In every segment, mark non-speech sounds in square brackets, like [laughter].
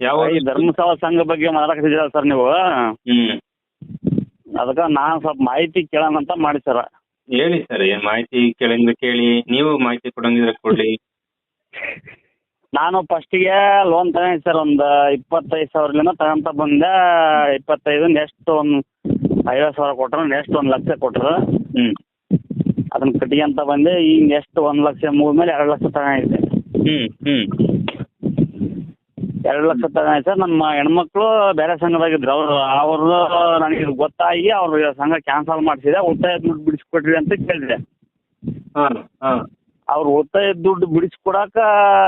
ಯಾವ ಈ ಧರ್ಮಸ್ಥಳ ಸಂಘ ಬಗ್ಗೆ ಮಾತಾಡ್ತಿದ್ದೀರ ಸರ್ ನೀವು? ಹ್ಮ್. ಅದಕ್ಕೆ ನಾನು ಸ್ವಲ್ಪ ಮಾಹಿತಿ ಕೇಳೋಣ ಅಂತ ಮಾಡಿ ಸರ್. ಹೇಳಿ ಸರ್ ಏನ್ ಮಾಹಿತಿ ಕೇಳಿದ್ರೆ ಕೇಳಿ ನೀವು ಮಾಹಿತಿ ಕೊಡಂಗಿದ್ರೆ ಕೊಡ್ಲಿ ನಾನು ಫಸ್ಟಿಗೆ ಲೋನ್ ತಗೊಂಡಿದ್ದೆ ಸರ್ ಒಂದು ಇಪ್ಪತ್ತೈದು ಸಾವಿರಲಿಂದ ತಗೊಂತ ಬಂದೆ ಇಪ್ಪತ್ತೈದು ನೆಕ್ಸ್ಟ್ ಒಂದು ಐವತ್ ಸಾವಿರ ಕೊಟ್ಟರು ನೆಕ್ಸ್ಟ್ ಒಂದು ಲಕ್ಷ ಕೊಟ್ಟರು ಹ್ಮ್. ಅದನ್ನ ಅಂತ ಬಂದೆ ಈಗ ನೆಕ್ಸ್ಟ್ ಒಂದ್ ಲಕ್ಷ ಮುಗಿದ್ಮೇಲೆ ಎರಡು ಲಕ್ಷ ತಗೊಂಡಿದ್ದೆ. ಹ್ಮ್ ಹ್ಮ್. ಎರಡು ಲಕ್ಷ ತಗೊಂಡಿದ್ದೆ ಸರ್. ನಮ್ಮ ಹೆಣ್ಮಕ್ಳು ಬೇರೆ ಸಂಘದಾಗಿದ್ರು ಅವರು ಅವ್ರು ನನಗೆ ಗೊತ್ತಾಗಿ ಅವ್ರ ಸಂಘ ಕ್ಯಾನ್ಸಲ್ ಮಾಡಿಸಿದೆ. ಉಳಿತಾಯ ದುಡ್ಡು ಬಿಡಿಸ್ಕೊಡ್ರಿ ಅಂತ ಕೇಳಿದೆ. ಹಾ ಹಾ. ಅವ್ರು ಉಳಿತಾಯ ದುಡ್ಡು ಬಿಡಿಸ್ಕೊಡಾಕ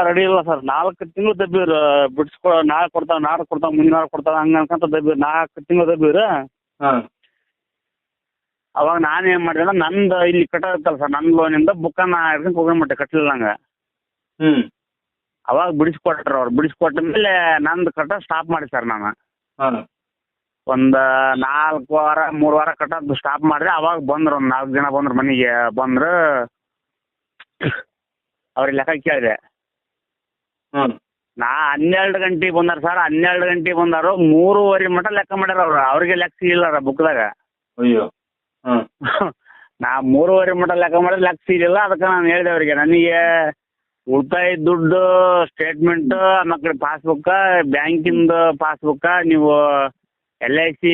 ರೆಡಿ ಇಲ್ಲ ಸರ್. ನಾಲ್ಕು ತಿಂಗಳು ದಬ್ಬಿರು ಬಿಡಿಸ್ಕೊ ನಾಳೆ ಕೊಡ್ತಾವ ನಾಳೆ ಕೊಡ್ತಾವ ಮುಂದಿನ ನಾಳೆ ಕೊಡ್ತಾವ ಹಂಗೆ ಅನ್ಕೊಂತ ದಬ್ಬಿರು ನಾಲ್ಕು ತಿಂಗಳು ದಬ್ಬಿರು ಹಾ. ಅವಾಗ ನಾನು ಏನು ಮಾಡಿದೆ ಅಂದ್ರೆ ನಂದು ಇಲ್ಲಿ ಕಟ್ಟಲ್ಲ ಸರ್. ನನ್ನ ಲೋನಿಂದ ಬುಕ್ಕನ್ನ ಹಿಡ್ಕೊಂಡು ಹೋಗ್ಬಿಟ್ಟೆ ಕಟ್ಟಲಿಲ್ಲ ನಂಗೆ. ಹ್ಮ್. ಅವಾಗ ಬಿಡಿಸ್ಕೊಟ್ರು ಅವ್ರು. ಬಿಡಿಸ್ಕೊಟ್ಟ ಮೇಲೆ ನಂದು ಕಟ್ಟ ಸ್ಟಾಪ್ ಮಾಡಿ ಸರ್ ನಾನು. ಹಾ. ಒಂದು ನಾಲ್ಕು ವಾರ ಮೂರು ವಾರ ಕಟ್ಟೋದು ಸ್ಟಾಪ್ ಮಾಡಿದೆ ಅವಾಗ ಬಂದ್ರು ಒಂದು ನಾಲ್ಕು ಜನ ಬಂದ್ರು ಮನೆಗೆ. ಬಂದ್ರು ಅವ್ರಿಗೆ ಲೆಕ್ಕ ಕೇಳಿದೆ. ಹ್ಮ್ ನಾ ಹನ್ನೆರಡು ಗಂಟೆಗೆ ಬಂದಾರ ಸರ್. ಹನ್ನೆರಡು ಗಂಟೆಗೆ ಬಂದಾರು. ಮೂರುವರೆ ಮಟ ಲೆಕ್ಕ ಮಾಡ್ಯಾರ ಅವ್ರು. ಅವ್ರಿಗೆ ಲೆಕ್ಕ ಸಿಗಿಲ್ಲ ಬುಕ್ದಾಗ. ಅಯ್ಯೋ. ಹ್ಮ್ [laughs] ನಾ ಮೂರುವರೆ ಮಟ ಲೆಕ್ಕ ಮಾಡಿದ್ರೆ ಲೆಕ್ಕ ಸಿಗಲಿಲ್ಲ. ಅದಕ್ಕೆ ನಾನು ಹೇಳಿದೆ ಅವರಿಗೆ ನನಗೆ ಉಳಿತಾಯ ದುಡ್ಡು ಸ್ಟೇಟ್ಮೆಂಟ್ ಆಮೇಲೆ ಪಾಸ್ಬುಕ್ ಬ್ಯಾಂಕಿಂದ ಪಾಸ್ಬುಕ್ ನೀವು ಎಲ್ ಐ ಸಿ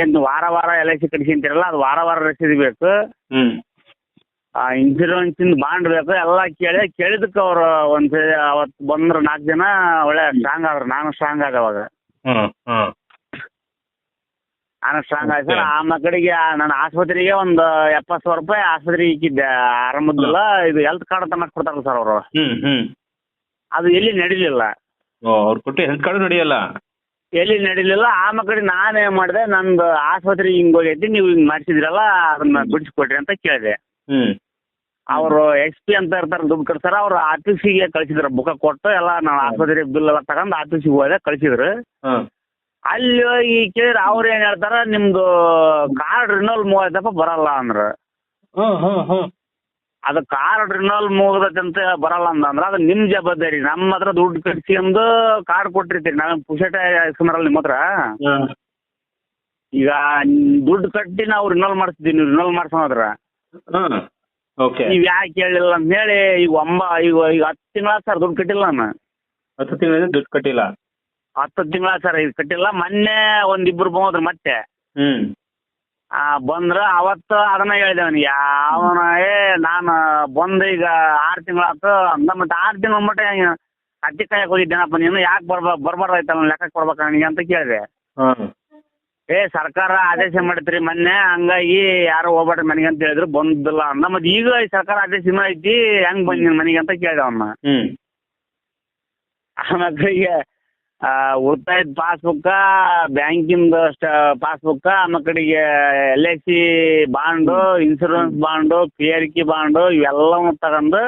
ಏನು ವಾರ ವಾರ ಎಲ್ ಐ ಸಿ ಅದು ವಾರ ವಾರ ರಸೀದಿ ಬೇಕು. ಹ್ಮ್. ಇಂದ ಬಾಂಡ್ ಬೇಕು ಎಲ್ಲ ಕೇಳಿ ಕೇಳಿದಕ್ಕೆ ಅವರು ಒಂದ್ಸರಿ ಅವತ್ತು ಬಂದ್ರು ನಾಲ್ಕು ಜನ ಒಳ್ಳೆ ಸ್ಟ್ರಾಂಗ್ ಆದ್ರು. ನಾನು ಸ್ಟ್ರಾಂಗ್ ಆಗ ಅವಾಗ. ಹ್ಮ್ ಹ್ಮ್. ನಾನು ಸ್ಟ್ರಾಂಗ್ ಆಗಿ ಸರ್ ಆ ಮಕ್ಕಳಿಗೆ ನನ್ನ ಆಸ್ಪತ್ರೆಗೆ ಒಂದು ಎಪ್ಪತ್ತು ಸಾವಿರ ರೂಪಾಯಿ ಆಸ್ಪತ್ರೆಗೆ ಇಕ್ಕಿದ್ದೆ. ಆರಂಭದಲ್ಲ ಇದು ಹೆಲ್ತ್ ಕಾರ್ಡ್ ಅಂತ ಕೊಡ್ತಾರಲ್ಲ ಸರ್ ಅವರು. ಹ್ಮ್ ಹ್ಮ್. ಅದು ಎಲ್ಲಿ ನಡೀಲಿಲ್ಲ. ಓ ಅವ್ರು ಕೊಟ್ಟು ಹೆಲ್ತ್ ಕಾರ್ಡ್ ನಡೆಯಲ್ಲ? ಎಲ್ಲಿ ನಡೀಲಿಲ್ಲ ಆ ಮಕ್ಕಳಿ ನಾನು ಏನು ಮಾಡಿದೆ ನಂದು ಆಸ್ಪತ್ರೆಗೆ ಹಿಂಗ್ ಹೋಗೈತಿ ನೀವು ಹಿಂಗ್ ಮಾಡಿಸಿದ್ರಲ್ಲ ಅದನ್ನ ಬಿಡಿಸ್ಕೊಡ್ರಿ ಅಂತ ಕೇಳಿದೆ. ಹ್ಮ್. ಅವರು ಎಕ್ಸ್ ಪಿ ಅಂತ ಇರ್ತಾರೆ ದುಡ್ಡು ಕಟ್ಸಾರ ಅವ್ರು ಆಫೀಸಿಗೆ ಕಳಿಸಿದ್ರು ಬುಕ್ಕ ಕೊಟ್ಟು ಎಲ್ಲ ನಾವು ಆಸ್ಪತ್ರೆ ಬಿಲ್ ಎಲ್ಲ ತಗೊಂಡು ಆಫೀಸಿಗೆ ಹೋದೆ ಕಳಿಸಿದ್ರು. ಅಲ್ಲಿ ಹೋಗಿ ಕೇಳಿದ್ರೆ ಅವ್ರು ಏನ್ ಹೇಳ್ತಾರ ನಿಮ್ದು ಕಾರ್ಡ್ ರಿನೋಲ್ ಮೂವತ್ತಪ್ಪ ಬರಲ್ಲ ಅಂದ್ರ. ಹ್ಮ್ ಹ್ಮ್ ಹ್ಮ್ ಅದು ಕಾರ್ಡ್ ರಿನೋಲ್ ಮುಗ್ದೈತೆ ಅಂತ ಬರಲ್ಲ ಅಂದ್ರ ಅದು ನಿಮ್ ಜವಾಬ್ದಾರಿ ನಮ್ಮ ಹತ್ರ ದುಡ್ಡು ಕಟ್ಸ್ಕೊಂಡು ಕಾರ್ಡ್ ಕೊಟ್ಟಿರ್ತೀರಿ ನಾವು ಪುಷಟ ಇಸ್ಕೊಂಡ್ರಲ್ಲ ನಿಮ್ಮ ಹತ್ರ. ಈಗ ದುಡ್ಡು ಕಟ್ಟಿ ನಾವು ರಿನೋಲ್ ಮಾಡಿಸ್ತೀವಿ ನೀವು ರಿನೋಲ್ ಮಾಡ್ಸೋದ್ರ ನೀವು ಯಾಕೆ ಕೇಳಿಲ್ಲ ಅಂತ ಹೇಳಿ ಈಗ ಒಂಬ ಈಗ ಈಗ ಹತ್ತು ತಿಂಗಳ ಸರ್ ದುಡ್ಡು ಕಟ್ಟಿಲ್ಲ ನಾನು. ಹತ್ತು ತಿಂಗಳಿಂದ ದುಡ್ಡು ಕಟ್ಟಿಲ್ಲ. ಹತ್ತು ತಿಂಗಳ ಸರ್ ಇದು ಕಟ್ಟಿಲ್ಲ. ಮೊನ್ನೆ ಒಂದಿಬ್ರು ಬಂದ್ರು ಮತ್ತೆ. ಹ್ಮ್. ಆ, ಬಂದ್ರ ಅವತ್ತ ಅದನ್ನ ಹೇಳಿದೆ ಅವನಿಗೆ. ಅವನ ಏ ನಾನು ಬಂದ ಈಗ ಆರು ತಿಂಗಳಾತು ಅಂದ ಮತ್ತೆ ಆರು ತಿಂಗಳ ಮಟ್ಟ ಹತ್ತಿ ಕಾಯಕ್ಕೆ ಹೋಗಿದ್ದೇನಪ್ಪ ನೀನು? ಯಾಕೆ ಬರ್ಬ ಬರ್ಬಾರ್ದಾಯ್ತಲ್ಲ ಲೆಕ್ಕ ಕೊಡ್ಬೇಕ ನನಗೆ ಅಂತ ಕೇಳಿದೆ. ಏ ಸರ್ಕಾರ ಆದೇಶ ಮಾಡಿತ್ರಿ ಮೊನ್ನೆ. ಹಂಗಾಗಿ ಯಾರು ಹೋಗ್ಬೇಡ್ರಿ ಮನೆಗೆ ಅಂತ ಹೇಳಿದ್ರು. ಬಂದಿಲ್ಲ ಅಂದ. ಮತ್ತೆ ಈಗ ಈ ಸರ್ಕಾರ ಆದೇಶ ಇನ್ನೂ ಐತಿ. ಹೆಂಗ್ ಬಂದ್ ಮನೆಗೆ ಅಂತ ಕೇಳಿದೆ ಅವನ್ನ ಆಮೇಲೆ ಈಗ ಉಳಿತಾಯದ ಪಾಸ್ಬುಕ್ಕ ಬ್ಯಾಂಕಿಂದ ಪಾಸ್ಬುಕ್ಕ ಆಮೇಲೆ ಕಡೆಗೆ L I C bond insurance bond P R Ki bond ಇವೆಲ್ಲವೂ ತಗೊಂಡು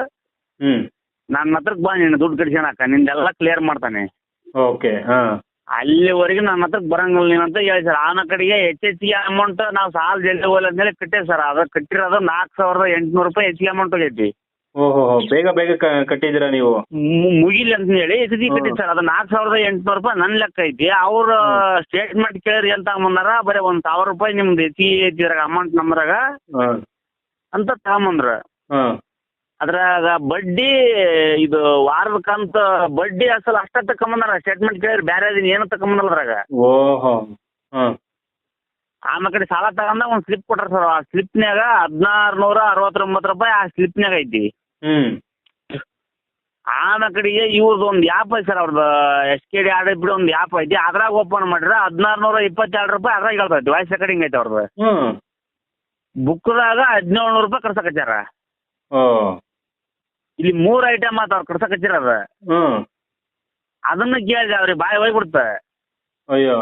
ಹ್ಮ್. ನನ್ನ ಹತ್ರಕ್ಕೆ ಬಾ ನೀನು ದುಡ್ಡು ಕಟ್ಸ್ಕೊಳಕ ನಿಂದೆಲ್ಲ ಕ್ಲಿಯರ್ ಮಾಡ್ತಾನೆ. ಓಕೆ ಹಾ. ಅಲ್ಲಿವರೆಗೆ ನನ್ನ ಹತ್ರಕ್ಕೆ ಬರಂಗಿಲ್ಲ ನೀನು ಅಂತ ಹೇಳಿ ಸರ್. ಆನ ಕಡೆಗೆ ಹೆಚ್ಚು ಹೆಚ್ಚಿಗೆ ಅಮೌಂಟ್ ನಾವು ಸಾಲ ಜಲ್ದಿ ಹೋಗಲ್ಲ ಅಂತೇಳಿ ಕಟ್ಟೇವಿ ಸರ್. ಅದು ಕಟ್ಟಿರೋದು ನಾಲ್ಕು ಸಾವಿರದ ಎಂಟುನೂರು ರೂಪಾಯಿ ಹೆಚ್ಚಿಗೆ ಅಮೌಂಟ್ ಹೋಗೈತಿ ಓಹೋ ಬೇಗ ಬೇಗ ಕ- ಕಟ್ಟಿದ್ದೀರಾ ನೀವು? ಮು- ಮುಗಿಲಿ ಅಂತ ಹೇಳಿ ಹೆಚ್ಚಿಗೆ ಕಟ್ಟಿ ಸರ್. ಅದು ನಾಲ್ಕ್ ಸಾವಿರದ ಎಂಟ್ನೂರು ರೂಪಾಯಿ ನನ್ನ ಲೆಕ್ಕ ಐತಿ. ಅವ್ರ ಸ್ಟೇಟ್ಮೆಂಟ್ ಕೇಳಿರಿ ಅಂತ ಬಂದಾರ ಬರೀ ಒಂದ್ ಸಾವಿರ ರೂಪಾಯಿ ನಿಮ್ದು ಹೆಚ್ಚಿಗೆ ಐತಿ ಇದ್ರಾಗ ಅಮೌಂಟ್ ನಂಬರಾಗ ಹಾ. ಅಂತ ತಗೊಂಬಂದ್ರ. ಹಾ. ಅದ್ರಾಗ ಬಡ್ಡಿ ಇದು ವಾರದ ಕಂತ ಬಡ್ಡಿ ಅಸಲ್ ಅಷ್ಟ ತಕೊಂಬಂದಾರ ಸ್ಟೇಟ್ಮೆಂಟ್ ಕೇಳಿರಿ ಬೇರೆ ಏನು ತಗೊಂಬಂದಲ್ಲ ಅದ್ರಾಗ. ಓಹೋ. ಹಾ. ಆಮೇಲೆ ಕಡೆ ಸಾಲ ತಗೊಂಡ ಒಂದು ಸ್ಲಿಪ್ ಕೊಟ್ರ ಸರ್ ಆ ಸ್ಲಿಪ್ನ್ಯಾಗ ಹದಿನಾರು ನೂರ ಅರವತ್ತೊಂಬತ್ತು ರೂಪಾಯಿ ಆ ಸ್ಲಿಪ್ನ್ಯಾಗ ಐತಿ. ಹ್ಮ್. ಆಮೇಲೆ ಕಡೆಗೆ ಇವ್ರದ್ದು ಒಂದು ಆ್ಯಪ್ ಐತಿ ಸರ್ ಅವ್ರದ್ದು ಎಸ್ ಕೆ ಡಿ ಆರ್ ಬಿಡಿ ಒಂದು ಆ್ಯಪ್ ಐತಿ ಅದ್ರಾಗ ಓಪನ್ ಮಾಡಿದ್ರೆ ಹದಿನಾರು ನೂರ ಇಪ್ಪತ್ತೆರಡು ರೂಪಾಯಿ ಅದ್ರಾಗ ಹೇಳ್ತೈತಿ ವಾಯ್ಸ್ ರೆಕಾರ್ಡಿಂಗ್ ಐತೆ ಅವ್ರದ್ದು ಹ್ಮ್. ಬುಕ್ದಾಗ ಹದಿನೇಳು ನೂರು ರೂಪಾಯಿ ಕರ್ಸಕಚ್ಚಾರ ಓ ಇಲ್ಲಿ ಮೂರು ಐಟಮ್ ಆತ ಅವ್ರು ಕರ್ಸಕಚ್ಚಾರ ಅದ. ಹ್ಮ್. ಅದನ್ನ ಕೇಳಿದೆ ಅವ್ರಿಗೆ ಬಾಯಿ ಕೊಡ್ತ ಅಯ್ಯೋ.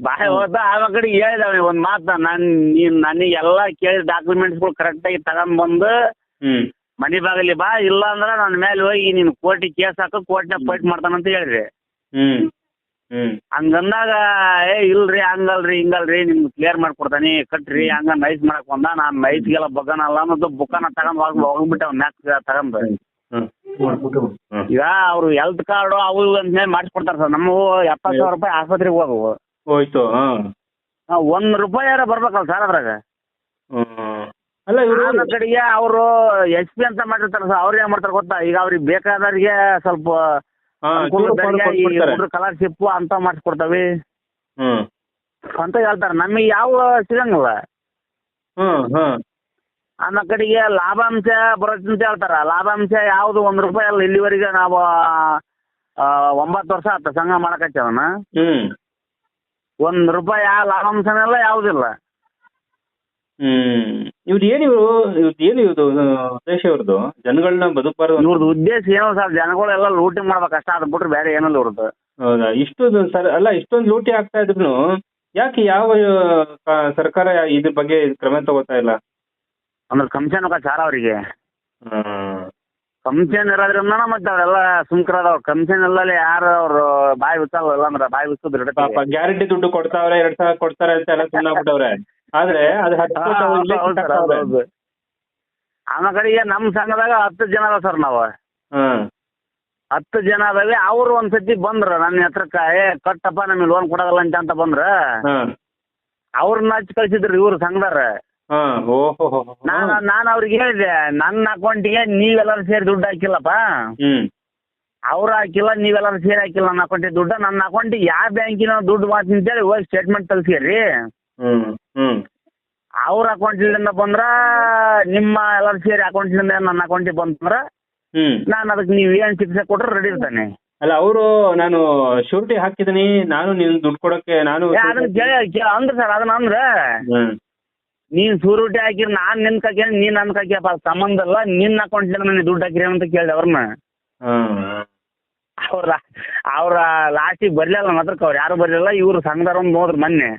ಬಾಯಿ ಹೋದ ಆವ ಕಡೆ ಹೇಳಿದೆ ಅವ್ನಿಗೆ ಒಂದು ಮಾತು ನಾನು ನೀನು ನನಗೆ ಎಲ್ಲಾ ಕೇಳಿ ಡಾಕ್ಯುಮೆಂಟ್ಸ್ಗಳು ಕರೆಕ್ಟಾಗಿ ತಗೊಂಡ್ ಬಂದು ಮನಿ ಬಾಗಲಿ ಬಾ ಇಲ್ಲ ಅಂದ್ರೆ ನನ್ನ ಮೇಲೆ ಹೋಗಿ ನಿನ್ ಕೋಟಿ ಕೇಸ್ ಹಾಕ ಕೋರ್ಟ್ನ ಫೈಟ್ ಮಾಡ್ತಾನಂತ ಹೇಳ್ರಿ ಹ್ಮ್. ಹ್ಮ್. ಹಂಗಂದಾಗ ಏ ಇಲ್ರಿ ಹಂಗಲ್ರಿ ಹಿಂಗಲ್ರಿ ನಿಮ್ಗೆ ಕ್ಲಿಯರ್ ಮಾಡ್ಕೊಡ್ತಾನೆ ಕಟ್ರಿ ಹಂಗ ನೈಸ್ ಮಾಡಕ್ ಬಂದ ನಾನು ನೈಸ್ಗೆಲ್ಲ ಬಗ್ಗನಲ್ಲ ಅನ್ನೋದು ಬುಕ್ಕನ ತಗೊಂಡ್ ಹೋಗ್ ಹೋಗ್ಬಿಟ್ಟೆ ಅವ್ನ ಮ್ಯಾಕ್ ತಗೊಂಡ್. ಈಗ ಅವ್ರು ಹೆಲ್ತ್ ಕಾರ್ಡು ಅವು ಇವು ಅಂತ ಮಾಡಿಸ್ಕೊಡ್ತಾರೆ ಸರ್. ನಮ್ಮವು ಎಪ್ಪತ್ತು ಸಾವಿರ ರೂಪಾಯಿ ಆಸ್ಪತ್ರೆಗೆ ಹೋಗವು ಹೋಯ್ತು ಹಾ. ಒಂದ್ ರೂಪಾಯಿ ಬರ್ಬೇಕಲ್ಲ ಸರ್ ಅದ್ರಾಗ? ಹ್ಮ್. ಅಲ್ಲ ಇವರು ಕಡೆಗೆ ಅವರು ಎಸ್ ಪಿ ಅಂತ ಮಾಡಿರ್ತಾರ ಸರ್ ಅವ್ರು ಏನ್ ಮಾಡ್ತಾರ ಗೊತ್ತಾ? ಈಗ ಅವ್ರಿಗೆ ಬೇಕಾದವ್ರಿಗೆ ಸ್ವಲ್ಪ ಅನುಕೂಲ ಇದ್ದವ್ರಿಗೆ ಈ ಹುಡ್ರು ಸ್ಕಾಲರ್ಶಿಪ್ ಅಂತ ಮಾಡಿಸ್ಕೊಡ್ತಾವೆ. ಹ್ಮ್. ಅಂತ ಹೇಳ್ತಾರೆ. ನಮಗೆ ಯಾವ ಸಿಗಂಗಿಲ್ಲ. ಹ್ಮ್ ಹ್ಮ್. ಆಮೇಲೆ ಕಡೆಗೆ ಲಾಭಾಂಶ ಬರುತ್ತೆ ಅಂತ ಹೇಳ್ತಾರ. ಲಾಭಾಂಶ ಯಾವ್ದು? ಒಂದ್ ರೂಪಾಯಿ ಅಲ್ಲ ಇಲ್ಲಿವರೆಗೆ ನಾವು ಆ, ಒಂಬತ್ತು ವರ್ಷ ಆತ ಸಂಘ ಮಾಡಕತ್ತೇವನ. ಹ್ಮ್. ಒಂದು ರೂಪಾಯಿ ಯಾವ ಲಾಭಾಂಶನೆಲ್ಲ ಯಾವುದಿಲ್ಲ. ಹ್ಮ್. ಇವ್ರು ಏನ್ ಇವ್ರು ಇವ್ರದ್ದು ಏನು ಇವ್ರದ್ದು ಉದ್ದೇಶ ಇವ್ರದ್ದು ಜನಗಳನ್ನ ಬದುಕಬಾರ್ದು ಅಂತ- ಇವ್ರದ್ದು ಉದ್ದೇಶ ಏನು ಸರ್? ಜನಗಳೆಲ್ಲ ಲೂಟಿ ಮಾಡ್ಬೇಕು ಅಷ್ಟ ಅದ್ ಬಿಟ್ರೆ ಬೇರೆ ಏನಿಲ್ಲ ಇವ್ರದ್ದು ಹೌದಾ? ಇಷ್ಟೊಂದು ಸರ್ ಅಲ್ಲ ಇಷ್ಟೊಂದು ಲೂಟಿ ಆಗ್ತಾ ಇದ್ರು ಯಾಕೆ ಯಾವ ಆ, ಸರ್ಕಾರ ಇದ್ರ ಬಗ್ಗೆ ಕ್ರಮ ತಗೋತಾ ಇಲ್ಲ? ಅಂದ್ರೆ ಕಮಿಷನ್ ಚಾರ ಅವರಿಗೆ. ಕಮಿಷನ್ ಇರೋದ್ರಿಂದ ಮತ್ತೆ ಸುಮ್ಕರ ಅದಾವ. ಕಮಿಷನ್ ಎಲ್ಲ ಯಾರು ಅವ್ರು ಬಾಯಿ ಬಿಚ್ಚಲ್ಲ ಇಲ್ಲ ಅಂದ್ರೆ ಬಾಯಿ ಬಿಚ್ಚೋದು ಪಾಪ ಗ್ಯಾರಂಟಿ ದುಡ್ಡು ಕೊಡ್ತಾವ್ರೆ ಎರಡ್ ಸಾವಿರ ಕೊಡ್ತಾರೆ ಅಂತ ಎಲ್ಲ ಸುಮ್ಮನಾಗ್ಬಿಟ್ಟವ್ರೆ ಆದ್ರೆ ಅದು ಹತ್ತು ಆಮ ಕಡೆಗೆ ನಮ್ ಸಂಘದಾಗ ಹತ್ತು ಜನ ಅದ ಸರ್ ನಾವು. ಹತ್ತು ಜನ ಅದಾವೆ ಅವ್ರು ಒಂದ್ಸತಿ ಬಂದ್ರ ನನ್ನ ಹತ್ರಕ್ಕ ಏ ಕಟ್ಟಪ್ಪ ನಮಗೆ ಲೋನ್ ಕೊಡೋದಲ್ಲ ಅಂತ ಅಂತ ಬಂದ್ರ ಅವ್ರನ್ನ ಹಚ್ಚಿ ಕಳ್ಸಿದ್ರು ಇವ್ರು ಸಂಘದಾರ. ಹ್ಮ್ ಓಹೋ. ನಾನು ನಾನು ಅವ್ರಿಗೆ ಹೇಳಿದೆ ನನ್ನ ಅಕೌಂಟಿಗೆ ನೀವೆಲ್ಲರೂ ಸೇರಿ ದುಡ್ಡು ಹಾಕಿಲ್ಲಪ್ಪ. ಹ್ಮ್. ಅವ್ರು ಹಾಕಿಲ್ಲ ನೀವೆಲ್ಲರೂ ಸೇರಿ ಹಾಕಿಲ್ಲ ನನ್ನ ಅಕೌಂಟಿಗೆ ದುಡ್ಡು. ನನ್ನ ಅಕೌಂಟಿಗೆ ಯಾವ ಬ್ಯಾಂಕಿನ ದುಡ್ಡು ಮಾಡ್ತೀನಿ ಅಂತೇಳಿ ಹೋಗಿ ಸ್ಟೇಟ್ಮೆಂಟ್ ತಲ್ಸಿರಿ ಹ್ಮ್ ಹ್ಮ್. ಅವ್ರ ಅಕೌಂಟ್ಲಿಂದ ಬಂದ್ರ ನಿಮ್ಮ ಎಲ್ಲರೂ ಸೇರಿ ಅಕೌಂಟ್ಲಿಂದ ನನ್ನ ಅಕೌಂಟಿಗೆ ಬಂದ್ರ ಹ್ಮ್. ನಾನು ಅದಕ್ಕೆ ನೀವು ಏನು ಶಿಕ್ಷೆ ಕೊಟ್ರ ರೆಡಿ ಇರ್ತಾನೆ. ಅಲ್ಲ ಅವರು ನಾನು ಶೂರಿಟಿ ಹಾಕಿದೀನಿ ನಾನು ನಿನ್ ದುಡ್ಡು ಕೊಡಕ್ಕೆ ನಾನು ಅಂದ್ರೆ ಅದನ್ನ ಕೇಳಿ ಕೇ- ಅಂದ್ರ ಸರ್ ಅದನ್ನ ಅಂದ್ರೆ. ಹ್ಮ್. ನೀನ್ ಸೂರುಟಿ ಹಾಕಿರ್ ನಾನ್ ನಿನ್ ಕಾಕಿ ನೀನ್ ನನ್ ಹಾಕಿಯಪ್ಪ ಅದ್ ಸಂಬಂಧ ಅಲ್ಲ ನಿನ್ನ ಅಕೌಂಟ್ ನನಗೆ ದುಡ್ಡು ಹಾಕಿರಿ ಅಂತ ಕೇಳ್ದೆ ಅವ್ರನ್ನ ಅವ್ರ ಅವ್ರ ಲಾಸ್ಟಿಗೆ ಬರ್ಲಿಲ್ಲ ನನ್ನ ಹತ್ರಕ್ಕೆ ಅವ್ರು ಯಾರು ಬರ್ಲಿಲ್ಲ ಇವ್ರು ಸಂಘದವ್ರು ಒಂದು ಹೋದ್ರು ಮೊನ್ನೆ.